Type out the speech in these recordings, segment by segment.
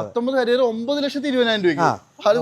പത്തൊമ്പത് കരിയർ ഒമ്പത് ലക്ഷത്തി ഇരുപതിനായിരം രൂപയ്ക്ക്. അത്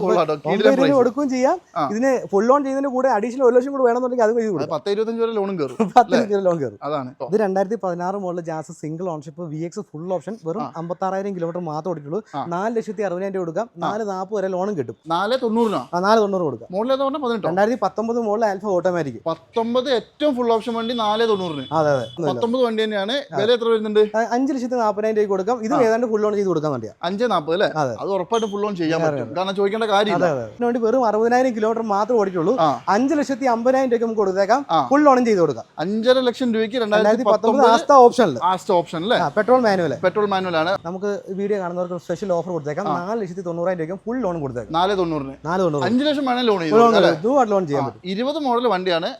കൊടുക്കുകയും ചെയ്യാം. ഇതിന് ഫുൾ ലോൺ ചെയ്യുന്നതിന് കൂടെ അഡീഷണൽ ഒരു ലക്ഷം കൂടെ വേണമെന്നുണ്ടെങ്കിൽ അത് ചെയ്ത് പത്ത് ഇരുപത്തഞ്ച് വരെ ലോണും കയറും പത്ത് ലോൺ കയറും. അതാണ് ഇത് രണ്ടായിരത്തി പതിനാറ് മുകളിൽ Jazz single ownership V X full option വെറും. അമ്പത്താറായിരം കിലോമീറ്റർ മാത്രം ഓടിക്കുള്ളൂ. നാല് ലക്ഷത്തി അറുപതിനായിരം രൂപ കൊടുക്കാം. നാല് നാൽപ്പത് വരെ ലോണും കിട്ടും. നാല് തൊണ്ണൂറിനോ? നാല് തൊണ്ണൂറ് കൊടുക്കാം. പറഞ്ഞാൽ പതിനെട്ടോ? രണ്ടായിരത്തി പത്തൊമ്പത് മുകളിൽ ആൽഫ ഓട്ടോമാറ്റിക് പത്തൊമ്പത് ഏറ്റവും ഫുൾ ഓപ്ഷൻ വണ്ടി നാല് തൊണ്ണൂറിന്. അതെ അതെ. പത്തൊമ്പത് വണ്ടി തന്നെയാണ്. വില എത്ര വരുന്നുണ്ട്? അഞ്ച് ലക്ഷത്തി നാൽപ്പതിനായിരം രൂപ കൊടുക്കാം. ഇത്. ഏതാണ്ട് ഫുൾ ലോൺ ചെയ്ത് കൊടുക്കാൻ വേണ്ടിയാണ് അഞ്ച് നാൽപ്പത് അല്ലേ? അത്. ഉറപ്പായിട്ട് ഫുൾ ലോൺ ചെയ്യാൻ പറ്റും. കാരണം ചോദിക്കേണ്ട കാര്യം അതിനുവേണ്ടി അതെ. വേണ്ടി വെറും അറുപതിനായിരം കിലോമീറ്റർ മാത്രം ഓടിച്ചുള്ളൂ അഞ്ചു ലക്ഷത്തി അമ്പതിനായിരം രൂപ നമുക്ക് കൊടുത്തേക്കാം. ഫുൾ ഓണം ചെയ്ത് കൊടുക്കാം. അഞ്ചര ലക്ഷം രൂപയ്ക്ക് രണ്ടായിരത്തി പത്തൊമ്പത് ആസ്ത ഓപ്ഷനിൽ ആസ്റ്റ് ഓപ്ഷൻ അല്ലേ? പെട്രോൾ മാനുവൽ പെട്രോൾ മാനുവൽ ആണ്. നമുക്ക് വീഡിയോ കാണുന്നവർക്ക് സ്പെഷ്യൽ ഓഫർ കൊടുത്തേക്കാം. നാല് ലക്ഷത്തി തൊണ്ണൂറായിരം രൂപ ഫുൾ ലോൺ കൊടുത്തേക്കാം. നാല് തൊണ്ണൂറിന്. നാല് തൊണ്ണൂറ്. അഞ്ച് ലക്ഷം വേണേൽ ലോൺ ചെയ്തു ലോൺ ചെയ്യാൻ പറ്റും. ഇരുപത് മോഡൽ വണ്ടിയാണ്.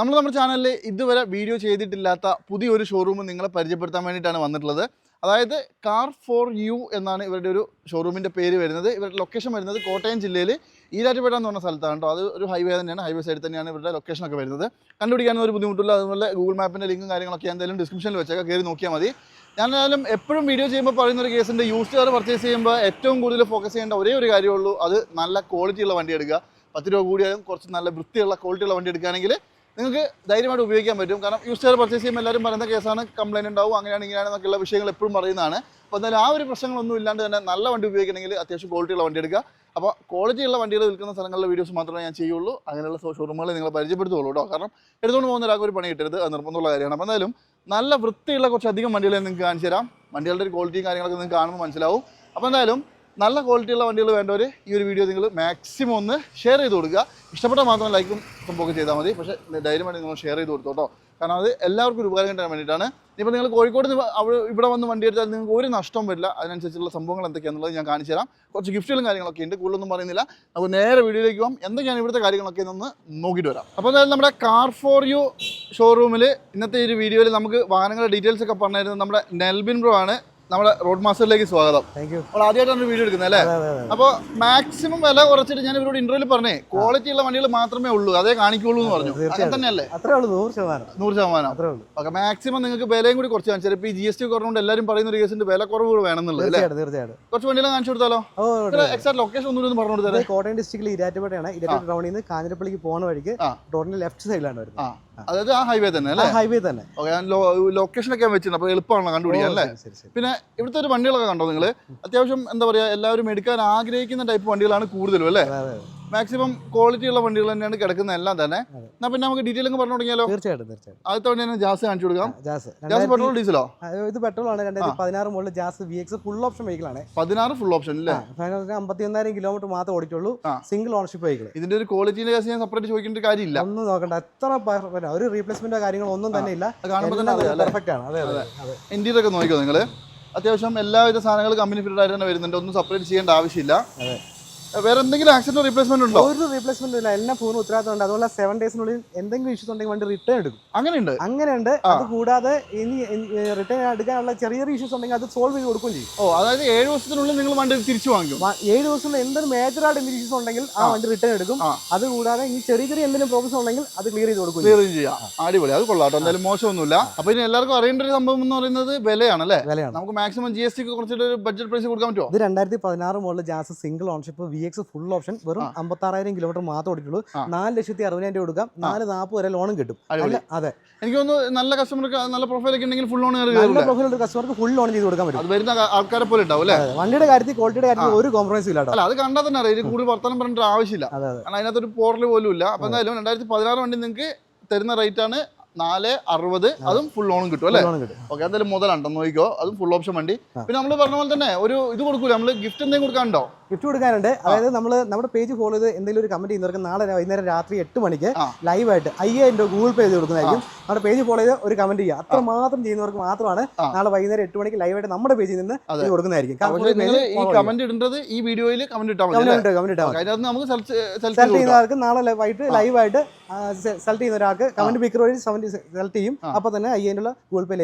നമ്മൾ നമ്മുടെ ചാനലിൽ ഇതുവരെ വീഡിയോ ചെയ്തിട്ടില്ലാത്ത പുതിയൊരു ഷോറൂം നിങ്ങളെ പരിചയപ്പെടുത്താൻ വേണ്ടിയിട്ടാണ് വന്നിട്ടുള്ളത്. അതായത് കാർ ഫോർ യു എന്നാണ് ഇവരുടെ ഒരു ഷോറൂമിന്റെ പേര് വരുന്നത്. ഇവരുടെ ലൊക്കേഷൻ വരുന്നത് കോട്ടയം ജില്ലയിൽ ഈരാറ്റുപേട്ട എന്ന് പറഞ്ഞ സ്ഥലത്താണ് കേട്ടോ അത് ഒരു ഹൈവേ തന്നെയാണ്. ഹൈവേ സൈഡിൽ തന്നെയാണ് ഇവരുടെ ലൊക്കേഷനൊക്കെ വരുന്നത്. കണ്ടുപിടിക്കാനൊന്നും ഒരു ബുദ്ധിമുട്ടില്ല അതുപോലെ ഗൂഗിൾ മാപ്പിന്റെ ലിങ്കും കാര്യങ്ങളൊക്കെ എന്തായാലും ഡിസ്ക്രിപ്ഷനിൽ വെച്ചൊക്കെ. കയറി നോക്കിയാൽ മതി. ഞാൻ എന്നാലും എപ്പോഴും വീഡിയോ ചെയ്യുമ്പോൾ പറയുന്ന ഒരു കേസിന്റെ യൂസ്ഡ് കാർ പർച്ചേസ് ചെയ്യുമ്പോൾ ഏറ്റവും കൂടുതൽ ഫോക്കസ് ചെയ്യേണ്ട ഒരേ ഒരു കാര്യമുള്ളൂ അത് നല്ല ക്വാളിറ്റിയുള്ള വണ്ടി എടുക്കുക. പത്ത് രൂപ കൂടിയാലും കുറച്ച് നല്ല വൃത്തിയുള്ള ക്വാളിറ്റിയുള്ള വണ്ടി എടുക്കുകയാണെങ്കിൽ നിങ്ങൾക്ക് ധൈര്യമായിട്ട് ഉപയോഗിക്കാൻ പറ്റും. കാരണം യൂസ് ചെയ്ത് പർച്ചേസ് ചെയ്യുമ്പോൾ എല്ലാവരും പറയുന്ന കേസാണ് കംപ്ലൈന്റ് ഉണ്ടാവും അങ്ങനെയാണ് ഇങ്ങനെയാണ് എന്നൊക്കെയുള്ള വിഷയങ്ങൾ എപ്പോഴും പറയുന്നതാണ്. അപ്പോൾ എന്തായാലും ആ ഒരു പ്രശ്നങ്ങളൊന്നും ഇല്ലാണ്ട് തന്നെ നല്ല വണ്ടി ഉപയോഗിക്കണമെങ്കിൽ അത്യാവശ്യം ക്വാളിറ്റിയുള്ള വണ്ടി എടുക്കുക. അപ്പോൾ ക്വാളിറ്റിയുള്ള വണ്ടികൾ വിൽക്കുന്ന സ്ഥലങ്ങളിലെ വീഡിയോസ് മാത്രമേ ഞാൻ ചെയ്യുള്ളൂ. അങ്ങനെയുള്ള ഷോറൂമുകളെ നിങ്ങൾ പരിചയപ്പെടുത്തുള്ളൂ കേട്ടോ. കാരണം എടുത്തുകൊണ്ട് പോകുന്ന ഒരാൾക്ക് ഒരു പണി കിട്ടരുത് അത് നിർബന്ധമുള്ള കാര്യമാണ്. അപ്പോൾ എന്തായാലും നല്ല വൃത്തിയുള്ള കുറച്ചധികം വണ്ടികളെ നിങ്ങൾക്ക് കാണിച്ചു തരാം വണ്ടികളുടെ ഒരു ക്വാളിറ്റിയും കാര്യങ്ങളൊക്കെ നിങ്ങൾക്ക് കാണുമ്പോൾ മനസ്സിലാവും. അപ്പോൾ എന്തായാലും നല്ല ക്വാളിറ്റിയുള്ള വണ്ടികൾ വേണ്ടവർ ഈ ഒരു വീഡിയോ നിങ്ങൾ മാക്സിമം ഒന്ന് ഷെയർ ചെയ്ത് കൊടുക്കുക. ഇഷ്ടപ്പെട്ട മാത്രം ലൈക്കും സംഭവമൊക്കെ ചെയ്താൽ മതി. പക്ഷേ ധൈര്യമായിട്ട് നിങ്ങൾ ഷെയർ ചെയ്ത് കൊടുത്തു കേട്ടോ കാരണം അത് എല്ലാവർക്കും ഉപകാരം കിട്ടാൻ വേണ്ടിയിട്ടാണ്. ഇപ്പോൾ നിങ്ങൾ കോഴിക്കോട് നിന്ന് ഇവിടെ വന്ന് വണ്ടി എടുത്താൽ നിങ്ങൾക്ക് ഒരു നഷ്ടം വരില്ല. അതിനനുസരിച്ചുള്ള സംഭവങ്ങൾ എന്തൊക്കെയാണെന്നുള്ളത് ഞാൻ കാണിച്ചു തരാം. കുറച്ച് ഗിഫ്റ്റുകളും കാര്യങ്ങളൊക്കെ ഉണ്ട്. കൂടുതലൊന്നും പറയുന്നില്ല. നമുക്ക് നേരെ വീഡിയോയിലേക്ക് പോകാം എന്തൊക്കെയാണ് ഇവിടുത്തെ കാര്യങ്ങളൊക്കെ ഒന്ന് നോക്കിയിട്ട് വരാം. അപ്പോൾ എന്തായാലും നമ്മുടെ കാർ ഫോർ യു ഷോറൂമിൽ ഇന്നത്തെ ഒരു വീഡിയോയിൽ നമുക്ക് വാഹനങ്ങളുടെ ഡീറ്റെയിൽസ് ഒക്കെ പറഞ്ഞിരുന്നത് നമ്മുടെ നെൽബിൻ ബ്രോ ആണ്. നമ്മുടെ റോഡ് മാസ്റ്ററിലേക്ക് സ്വാഗതം. നമ്മൾ ആദ്യമായിട്ടാണ് വീഡിയോ എടുക്കുന്നത് അല്ലേ? അപ്പോൾ മാക്സിമം വില കുറച്ചിട്ട് ഞാൻ ഇവരോട് ഇന്റർവ്യൂൽ പറഞ്ഞേ ക്വാളിറ്റി ഉള്ള വണ്ടികൾ മാത്രമേ ഉള്ളൂ അതേ കാണിക്കുള്ളൂ എന്ന് പറഞ്ഞു. അങ്ങനെ. തന്നെയല്ലേ? നൂറ് ശതമാനം. അത്രേ ഉള്ളൂ. ഓക്കെ മാക്സിമം നിങ്ങൾക്ക് വിലയും കൂടി കുറച്ച് കാണിച്ചു ഇപ്പോൾ ഈ ജി എസ് ടി കുറവുകൊണ്ട് എല്ലാവരും പറയുന്ന ഒരു കേസിന്റെ വില കുറവ് വേണമെന്നുള്ളത് അല്ലേ? തീർച്ചയായിട്ടും കുറച്ച് വണ്ടികൾ കാണിച്ചു കൊടുത്താലോ? എക്സാക്ട് ലൊക്കേഷൻ ഒന്നും പറഞ്ഞു കൊടുത്താലേ കൊടുത്തേ കോട്ടയം ഡിസ്ട്രിക്റ്റിൽ ഇരാറ്റുപേട്ടയാണ്. ഇരാറ്റുപേട്ട ടൗണിൽ നിന്ന് കാഞ്ഞിരപ്പള്ളിക്ക് പോകുന്ന വഴിക്ക്. റോഡിന്റെ ലെഫ്റ്റ് സൈഡിലാണ് വരുന്നത്. ആ. അതായത് ആ ഹൈവേ തന്നെ അല്ലേ? ഹൈവേ തന്നെ. ഓക്കെ ഞാൻ ലൊക്കേഷൻ ഒക്കെ വെച്ചിട്ടുണ്ട്. അപ്പോൾ എളുപ്പമാണല്ലോ കണ്ടുപിടിക്കാൻ അല്ലേ. പിന്നെ ഇവിടുത്തെ ഒരു വണ്ടികളൊക്കെ കണ്ടോ നിങ്ങൾ? അത്യാവശ്യം എന്താ പറയുക എല്ലാവരും എടുക്കാൻ ആഗ്രഹിക്കുന്ന ടൈപ്പ് വണ്ടികളാണ് കൂടുതലും അല്ലേ. മാക്സിമം ക്വാളിറ്റി ഉള്ള വണ്ടികൾ തന്നെയാണ് കിടക്കുന്ന എല്ലാം തന്നെ. എന്നാ പിന്നെ നമുക്ക് ഡീറ്റെയിൽ അങ്ങ് പറഞ്ഞു തുടങ്ങിയാലോ? തീർച്ചയായിട്ടും തീർച്ചയായിട്ടും. ആദ്യത്തെ വണ്ടി തന്നെ ജാസ് കാണിച്ചു കൊടുക്കാം. ജാസ്. പെട്രോൾ ഡീസലോ ഇത് പെട്രോൾ ആണ്. രണ്ടായിരത്തി പതിനാറ് മുകളിൽ Jazz V X full option vehicle ആണ്. പതിനാറ് ഫുൾ ഓപ്ഷൻ അല്ലേ അമ്പത്തി ഒന്നായിരം കിലോമീറ്റർ മാത്രം ഓടിച്ചുള്ളൂ സിംഗിൾ ഓണർഷിപ്പ് വെഹിക്കിൾ ഇതിന്റെ ഒരു ക്വാളിറ്റിന്റെ കേസ് ഞാൻ സെപ്പറേറ്റ് ചോദിക്കേണ്ട കാര്യമില്ല. ഒന്നും നോക്കണ്ട. എത്ര. ഒരു റീപ്ലേസ്മെന്റോ കാര്യങ്ങളോ ഒന്നും തന്നെ ഇല്ല. പെർഫെക്റ്റ് ആണ്. അതെ അതെ ഇന്റീരിയർ ഒക്കെ നോക്കിയോ നിങ്ങൾ അത്യാവശ്യം എല്ലാവിധ സാധനങ്ങളും കമ്പനി ഫിറ്റഡ് ആയിട്ട് തന്നെ വരുന്നുണ്ട്. ഒന്നും സെപ്പറേറ്റ് ചെയ്യേണ്ട ആവശ്യമില്ല. വേറെ എന്തെങ്കിലും ആക്സിഡന്റ് റീപ്ലേസ്മെന്റ് ഉണ്ടോ? ഒരു റീപ്ലേസ്മെന്റ് ഇല്ല. എല്ലാം പൂർണ ഉത്തരവാദിത്തമുണ്ട് അതുപോലെ സെവൻ ഡേയ്സിനുള്ളിൽ എന്തെങ്കിലും ഇഷ്യൂസ് ഉണ്ടെങ്കിൽ വണ്ടി റിട്ടേൺ എടുക്കും. അങ്ങനെയുണ്ട്? അങ്ങനെയുണ്ട്. അത് കൂടാതെ ഇനി റിട്ടേൺ എടുക്കാനുള്ള ചെറിയ ചെറിയ ഇഷ്യൂസ് ഉണ്ടെങ്കിൽ അത് സോൾവ് ചെയ്ത് കൊടുക്കുകയും ചെയ്യും. ഓ അതായത് ഏഴ് ദിവസത്തിനുള്ളിൽ നിങ്ങൾ വണ്ടി തിരിച്ചു വാങ്ങിക്കും. വ- ഏഴ് ദിവസം എന്തൊരു മേജർ ആയിട്ട് എന്തെങ്കിലും ഇഷ്യൂസ് ഉണ്ടെങ്കിൽ ആ. വണ്ടി റിട്ടേൺ എടുക്കും. അത് കൂടാതെ ഇനി ചെറിയ ചെറിയ എന്തെങ്കിലും പ്രോബ്ലംസ് ഉണ്ടെങ്കിൽ അത് ക്ലിയർ ചെയ്ത് കൊടുക്കും ക്ലിയർ ചെയ്യാം. അടിപൊളി. അത് കൊള്ളാട്ടോ എന്തായാലും മോശമൊന്നുമില്ല. അപ്പൊ ഇനി എല്ലാവർക്കും അറിയേണ്ട ഒരു സംഭവം എന്ന് പറയുന്നത് വിലയാണ് അല്ലേ? വിലയാണ്. നമുക്ക് മാക്സിമം ജി എസ് ടി കുറച്ചിട്ട് ഒരു ബഡ്ജറ്റ് പ്രൈസ് കൊടുക്കാൻ പറ്റുമോ? ഇത് രണ്ടായിരത്തി പതിനാറ് മുകളിൽ Jazz single ownership V X full option വെറും. അമ്പത്താറായിരം കിലോമീറ്റർ മാത്രം ഓടിക്കുള്ളൂ. നാല് ലക്ഷത്തി അറുപതിനായിരം രൂപ കൊടുക്കാം. നാല് നാൽപ്പത് വരെ ലോണും കിട്ടും. അതെ. എനിക്ക് തോന്നുന്നു നല്ല കസ്റ്റമർക്ക് നല്ല പ്രൊഫൈലൊക്കെ ഉണ്ടെങ്കിൽ ഫുൾ ലോൺ നല്ല പ്രൊഫൈൽ പ്രൊഫൈലുള്ള കസ്റ്റമർക്ക് ഫുൾ ലോൺ ചെയ്ത് കൊടുക്കാൻ പറ്റും. അത് വരുന്ന ആൾക്കാരെ പോലെ ഉണ്ടാവും അല്ലേ? വണ്ടിയുടെ കാര്യത്തിൽ ക്വാളിറ്റിയുടെ കാര്യത്തിൽ ഒരു കോംപ്രമൈസ് ഇല്ല അല്ല അത് കണ്ടാൽ തന്നെ അറിയാം. കൂടുതൽ വർത്തമാനം പറഞ്ഞിട്ട് ആവശ്യമില്ല. കാരണം അതിനകത്ത് കാരണം അതിനകത്തൊരു പോർട്ടൽ പോലും ഇല്ല. അപ്പൊ എന്തായാലും രണ്ടായിരത്തി പതിനാറ് വണ്ടി നിങ്ങൾക്ക് തരുന്ന റേറ്റ് ആണ് നാല് അറുപത്. അതും ഫുൾ ഓണും കിട്ടും അല്ലേ? ലോണും ഓക്കെ എന്തായാലും മുതലുണ്ടോ നോക്കിക്കോ. അതും ഫുൾ ഓപ്ഷൻ വണ്ടി. പിന്നെ നമ്മൾ പറഞ്ഞ പോലെ തന്നെ ഒരു ഇത് കൊടുക്കൂല? നമ്മൾ ഗിഫ്റ്റ് എന്തെങ്കിലും കൊടുക്കാനുണ്ടോ? ഗിഫ്റ്റ് കൊടുക്കാനുണ്ട്. അതായത് നമ്മൾ നമ്മുടെ പേജ് ഫോളോ ചെയ്ത് എന്തെങ്കിലും ഒരു കമന്റ് ചെയ്യുന്നവർക്ക് നാളെ വൈകുന്നേരം രാത്രി എട്ട് മണിക്ക് ലൈവ് ആയിട്ട് അയ്യായിരം രൂപ ഗൂഗിൾ പേ ചെയ്ത് കൊടുക്കുന്നതായിരിക്കും നമ്മുടെ പേജ് ഫോളോ ചെയ്ത് ഒരു കമന്റ് ചെയ്യുക. അത്ര മാത്രം ചെയ്യുന്നവർക്ക് മാത്രമാണ് നാളെ വൈകുന്നേരം എട്ട് മണിക്ക് ലൈവ് ആയിട്ട് നമ്മുടെ പേജിൽ നിന്ന്. കൊടുക്കുന്നതായിരിക്കും. ഈ കമന്റ് ഇടേണ്ടത് ഈ വീഡിയോയിൽ കമന്റ് ഇട്ടാൽ മതി കമന്റ് ഇട്ടാൽ നമുക്ക് സെലക്ട് ചെയ്യുന്നവർക്ക് നാളെ വൈകിട്ട് ലൈവായിട്ട് സെലക്ട് ചെയ്യുന്ന ഒരാൾക്ക് കമന്റ് പിക്കർ വഴി സെലക്ട് ചെയ്യും. അപ്പൊ തന്നെ അയ്യായിരം ഗൂഗിൾ പേ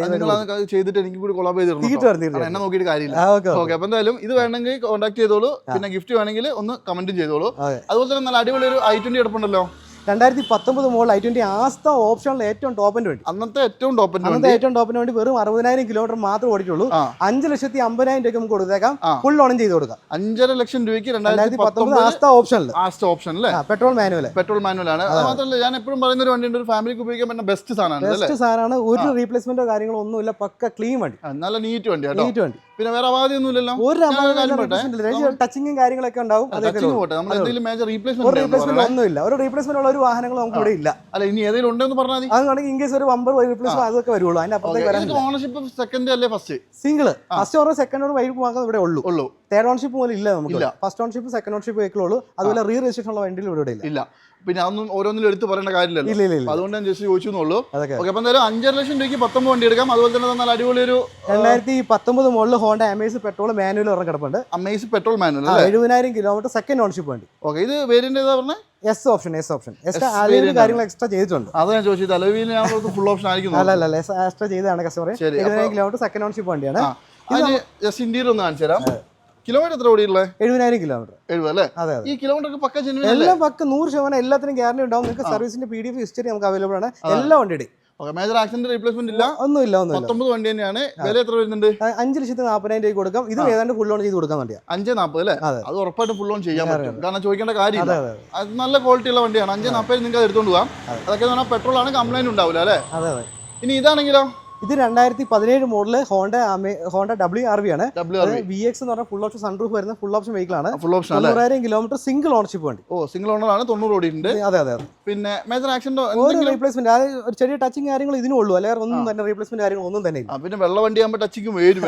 ചെയ്തിട്ട് എനിക്ക് കൂടി കൊളാബ് ചെയ്ത് തരണം തീർച്ചയായിട്ടും കേട്ടോ. എന്നെ നോക്കിയിട്ട് കാര്യമില്ല. ഓക്കെ അപ്പൊ എന്തായാലും ഇത് വേണമെങ്കിൽ കോൺടാക്ട് ചെയ്തോളൂ. പിന്നെ ഗിഫ്റ്റ് വേണമെങ്കിൽ ഒന്ന് കമന്റും ചെയ്തോളൂ. അതുപോലെ തന്നെ നല്ല അടിപൊളി ഒരു ഐ ട്വന്റി എടുപ്പുണ്ടല്ലോ. രണ്ടായിരത്തി പത്തൊമ്പത് മുകളിൽ ഐ ട്വന്റി ആസ്ത ഓപ്ഷനിൽ ഏറ്റവും ടോപ്പിന് വേണ്ടി. അന്നത്തെ ഏറ്റവും ടോപ്പിന് അന്നത്തെ ഏറ്റവും ടോപ്പിന് വേണ്ടി വെറും അറുപതിനായിരം കിലോമീറ്റർ മാത്രമേ ഓടിച്ചുള്ളൂ ആ. അഞ്ച് ലക്ഷത്തി അമ്പതിനായിരം രൂപ നമുക്ക് കൊടുത്തേക്കാം ഫുൾ ഓൺ ചെയ്ത് കൊടുക്കാം. അഞ്ചര ലക്ഷം രൂപയ്ക്ക് രണ്ടായിരത്തി പത്തൊമ്പത് ആസ്ത ഓപ്ഷനിൽ ആസ്ത ഓപ്ഷൻ അല്ലേ? പെട്രോൾ മാനുവൽ പെട്രോൾ മാനുവൽ ആണ്. അത്. മാത്രമല്ല ഞാൻ എപ്പോഴും പറയുന്ന ഒരു വണ്ടിയുണ്ട് ഒരു ഫാമിലിക്ക് ഉപയോഗിക്കാൻ പറ്റുന്ന ബെസ്റ്റ് സാധനമാണ് ബെസ്റ്റ് സാധനമാണ്. ഒരു റീപ്ലേസ്മെന്റോ കാര്യങ്ങളോ ഒന്നുമില്ല പക്ക ക്ലീൻ വണ്ടി. നല്ല നീറ്റ് വണ്ടി നീറ്റ് വണ്ടി. പിന്നെ വേറെ അവാദിയൊന്നും ഒന്നുമില്ലല്ലോ ഒരു? ടച്ചിങ്ങും കാര്യങ്ങളൊക്കെ ഉണ്ടാവും. ഒന്നുമില്ല. ഒരു റീപ്ലേസ്മെന്റ് ഉള്ള ഒരു വാഹനങ്ങൾ നമുക്ക് ഇവിടെ ഇല്ല. അല്ല ഇനി ഏതെങ്കിലും ഉണ്ടെന്ന് പറഞ്ഞാൽ അതാണെങ്കിൽ ഇൻകേസ് ഒരു വമ്പർ റീപ്ലേസ്മെന്റ് അതൊക്കെ വരുള്ളൂ. അതിന്റെ അപ്പുറത്തേക്ക് ഓണർഷിപ്പ് സെക്കൻഡ് അല്ലേ first single first owner second owner വൈകിട്ട് മാത്രമേ ഇവിടെ ഉള്ളൂ. ഉള്ളൂ. തേർഡ് ഓൺഷിപ്പ് പോലും ഇല്ല നമുക്ക്. First ownership second ownership vehicle ഉള്ളൂ. അതുപോലെ റീ രജിസ്ട്രേഷൻ ഉള്ള വണ്ടിയിൽ ഇവിടെ ഇല്ല. പിന്നെ അതൊന്നും ഓരോന്നിലും എടുത്ത് പറയേണ്ട കാര്യമില്ലല്ലോ. അതുകൊണ്ട് ഞാൻ ജസ്റ്റ് ചോദിച്ചു എന്നുള്ളൂ ഓക്കെ അപ്പൊ എന്തായാലും അഞ്ചര ലക്ഷം രൂപയ്ക്ക് പത്തൊമ്പത് വണ്ടി എടുക്കാം. അതുപോലെ തന്നെ നല്ല അടിപൊളി ഒരു രണ്ടായിരത്തി പത്തൊമ്പത് മുകളിൽ ഹോണ്ട അമേസ് പെട്രോൾ മാനുവൽ ഒരെണ്ണം കിടപ്പുണ്ട്. അമേസ് പെട്രോൾ മാനുവൽ എഴുപതിനായിരം കിലോമീറ്റർ സെക്കൻഡ് ഓൺഷിപ്പ് വണ്ടി. ഓക്കെ ഇത് വേരിയന്റ് ഏതാ പറഞ്ഞത് S option S option. Extra കാര്യങ്ങൾ എക്സ്ട്രാ ചെയ്തിട്ടുണ്ട്. അത് ഞാൻ ചോദിച്ചത്. അലവിയിൽ ഞാൻ ഫുൾ ഓപ്ഷൻ ആയിരിക്കും അല്ല അല്ല എക്സ്ട്രാ ചെയ്തതാണ് കസ്റ്റമർ എഴുപതിനായിരം കിലോമീറ്റർ സെക്കൻഡ് ഓൺഷിപ്പ് വണ്ടിയാണ്. ജസ്റ്റ് ഇന്ത്യയിൽ ഒന്ന് കാണിച്ചു തരാം കിലോമീറ്റർ എത്ര ഓടിയുള്ളത് എഴുപതിനായിരം കിലോമീറ്റർ. എഴുപത് അല്ലേ? അതെ ഈ കിലോമീറ്റർ ഒക്കെ പക്ക ജെനുവിൻ എല്ലാം പക്ക നൂറ് ശതമാനം എല്ലാത്തിനും ഗ്യാരണ്ടി ഉണ്ടാവും. നിങ്ങൾക്ക് സർവീസിന്റെ പി ഡി എഫ് ഹിസ്റ്ററി നമുക്ക് അവൈലബിൾ ആണ്. എല്ലാ വണ്ടിയുടെയും. മേജർ ആക്സിഡന്റ് റീപ്ലേസ്മെന്റ് ഇല്ല. ഒന്നുമില്ല ഒന്നുമില്ല. വണ്ടി തന്നെയാണ്. വില എത്ര വരുന്നുണ്ട്? അഞ്ച് ലക്ഷത്തി നാപ്പതിനായിരം രൂപ കൊടുക്കാം. ഇത് ഏതാണ്ട് ഫുൾ ഓൺ ചെയ്ത് കൊടുക്കാൻ വേണ്ടിയാണ് അഞ്ച് നാൽപ്പത് അല്ലേ? അത്. ഉറപ്പായിട്ട് ഫുൾ ഓൺ ചെയ്യാൻ പറ്റും. കാരണം ചോദിക്കേണ്ട കാര്യമില്ല. അതെ നല്ല ക്വാളിറ്റി ഉള്ള വണ്ടിയാണ്. അഞ്ച് നാൽപ്പത് നിങ്ങൾക്ക് അത് എടുത്തോണ്ട് പോകാം അതൊക്കെ എന്ന് പറഞ്ഞാൽ പെട്രോൾ ആണ്. കംപ്ലൈന്റ് ഉണ്ടാവില്ല അല്ലേ? ഇനി ഇതാണെങ്കിലോ? ഇത് രണ്ടായിരത്തി പതിനേഴ് model Honda Honda W R V ആണ്. വി എക്സ് എന്ന് പറഞ്ഞാൽ ഫുൾ ഓപ്ഷൻ സൺറൂഫ് വരുന്ന ഫുൾ ഓപ്ഷൻ വെഹിക്കിൾ ആണ്. ഫുൾ ഓപ്ഷൻ തൊണ്ണൂറായിരം കിലോമീറ്റർ സിംഗിൾ ഓണർഷിപ്പ് വണ്ടി. ഓ സിംഗിൾ ഓണർ ആണ് തൊണ്ണൂറ് ഓടിയിട്ടുണ്ട്. അതെ അതെ അതെ. പിന്നെ മേജർ ആക്സിഡന്റോ ഒരു റീപ്ലേസ്മെന്റ് അതായത് ഒരു ചെറിയ ടച്ചിങ് കാര്യങ്ങൾ ഇതിനുള്ളൂ. അല്ലെങ്കിൽ ഒന്നും തന്നെ റീപ്ലേസ്മെന്റ് കാര്യങ്ങൾ ഒന്നും തന്നെ ഇല്ല. പിന്നെ വെള്ള വണ്ടി ആകുമ്പോൾ ടച്ചിങ്ങും വരും.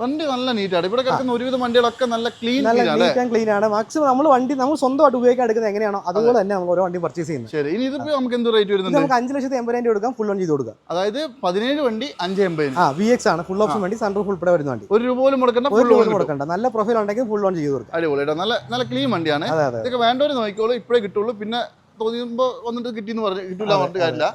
വണ്ടി നല്ല നീറ്റാണ് ഇവിടെ കിടക്കുന്ന ഒരുവിധം വണ്ടികളൊക്കെ നല്ല ക്ലീൻ നല്ല ക്ലീൻ അല്ലേ നീറ്റ് ആൻഡ് ക്ലീൻ ആണ്. മാക്സിമം നമ്മൾ വണ്ടി നമ്മൾ സ്വന്തമായിട്ട് ഉപയോഗിക്കാൻ എടുക്കുന്നത് എങ്ങനെയാണോ അതുപോലെ തന്നെ നമ്മൾ ഓരോ വണ്ടി പർച്ചേസ് ചെയ്യുന്നത്. ശരി. ഇനി ഇതിപ്പോ നമുക്ക് എന്ത് റേറ്റ് വരുന്നത് വരുന്നുണ്ട് നമുക്ക് അഞ്ച് ലക്ഷത്തി എൺപതിനായിരം രൂപ കൊടുക്കാം ഫുൾ ഓൺ ചെയ്ത് കൊടുക്കാം. അതായത് പതിനേഴ് വണ്ടി അഞ്ച് എൺപതിന്. ആ വി എക്സ് ആണ്. ഫുൾ ഓപ്ഷൻ വണ്ടി സൺറൂഫ് ഉൾപ്പെടെ വരുന്ന വണ്ടി. ഒരു രൂപ പോലും കൊടുക്കണ്ട ഫുൾ ഓൺ കൊടുക്കണ്ട നല്ല പ്രൊഫൈൽ ഉണ്ടെങ്കിൽ ഫുൾ ഓൺ ചെയ്ത് കൊടുക്കാം. അടിപൊളി നല്ല നല്ല ക്ലീൻ വണ്ടിയാണ്. ഇതൊക്കെ വേണ്ടവര് നോക്കിക്കോളൂ ഇപ്പോഴേ കിട്ടുള്ളൂ. പിന്നെ തോന്നിയുമ്പോ വന്നിട്ട് കിട്ടിയെന്ന് പറഞ്ഞു കിട്ടില്ല പറഞ്ഞിട്ട് കാര്യമില്ല.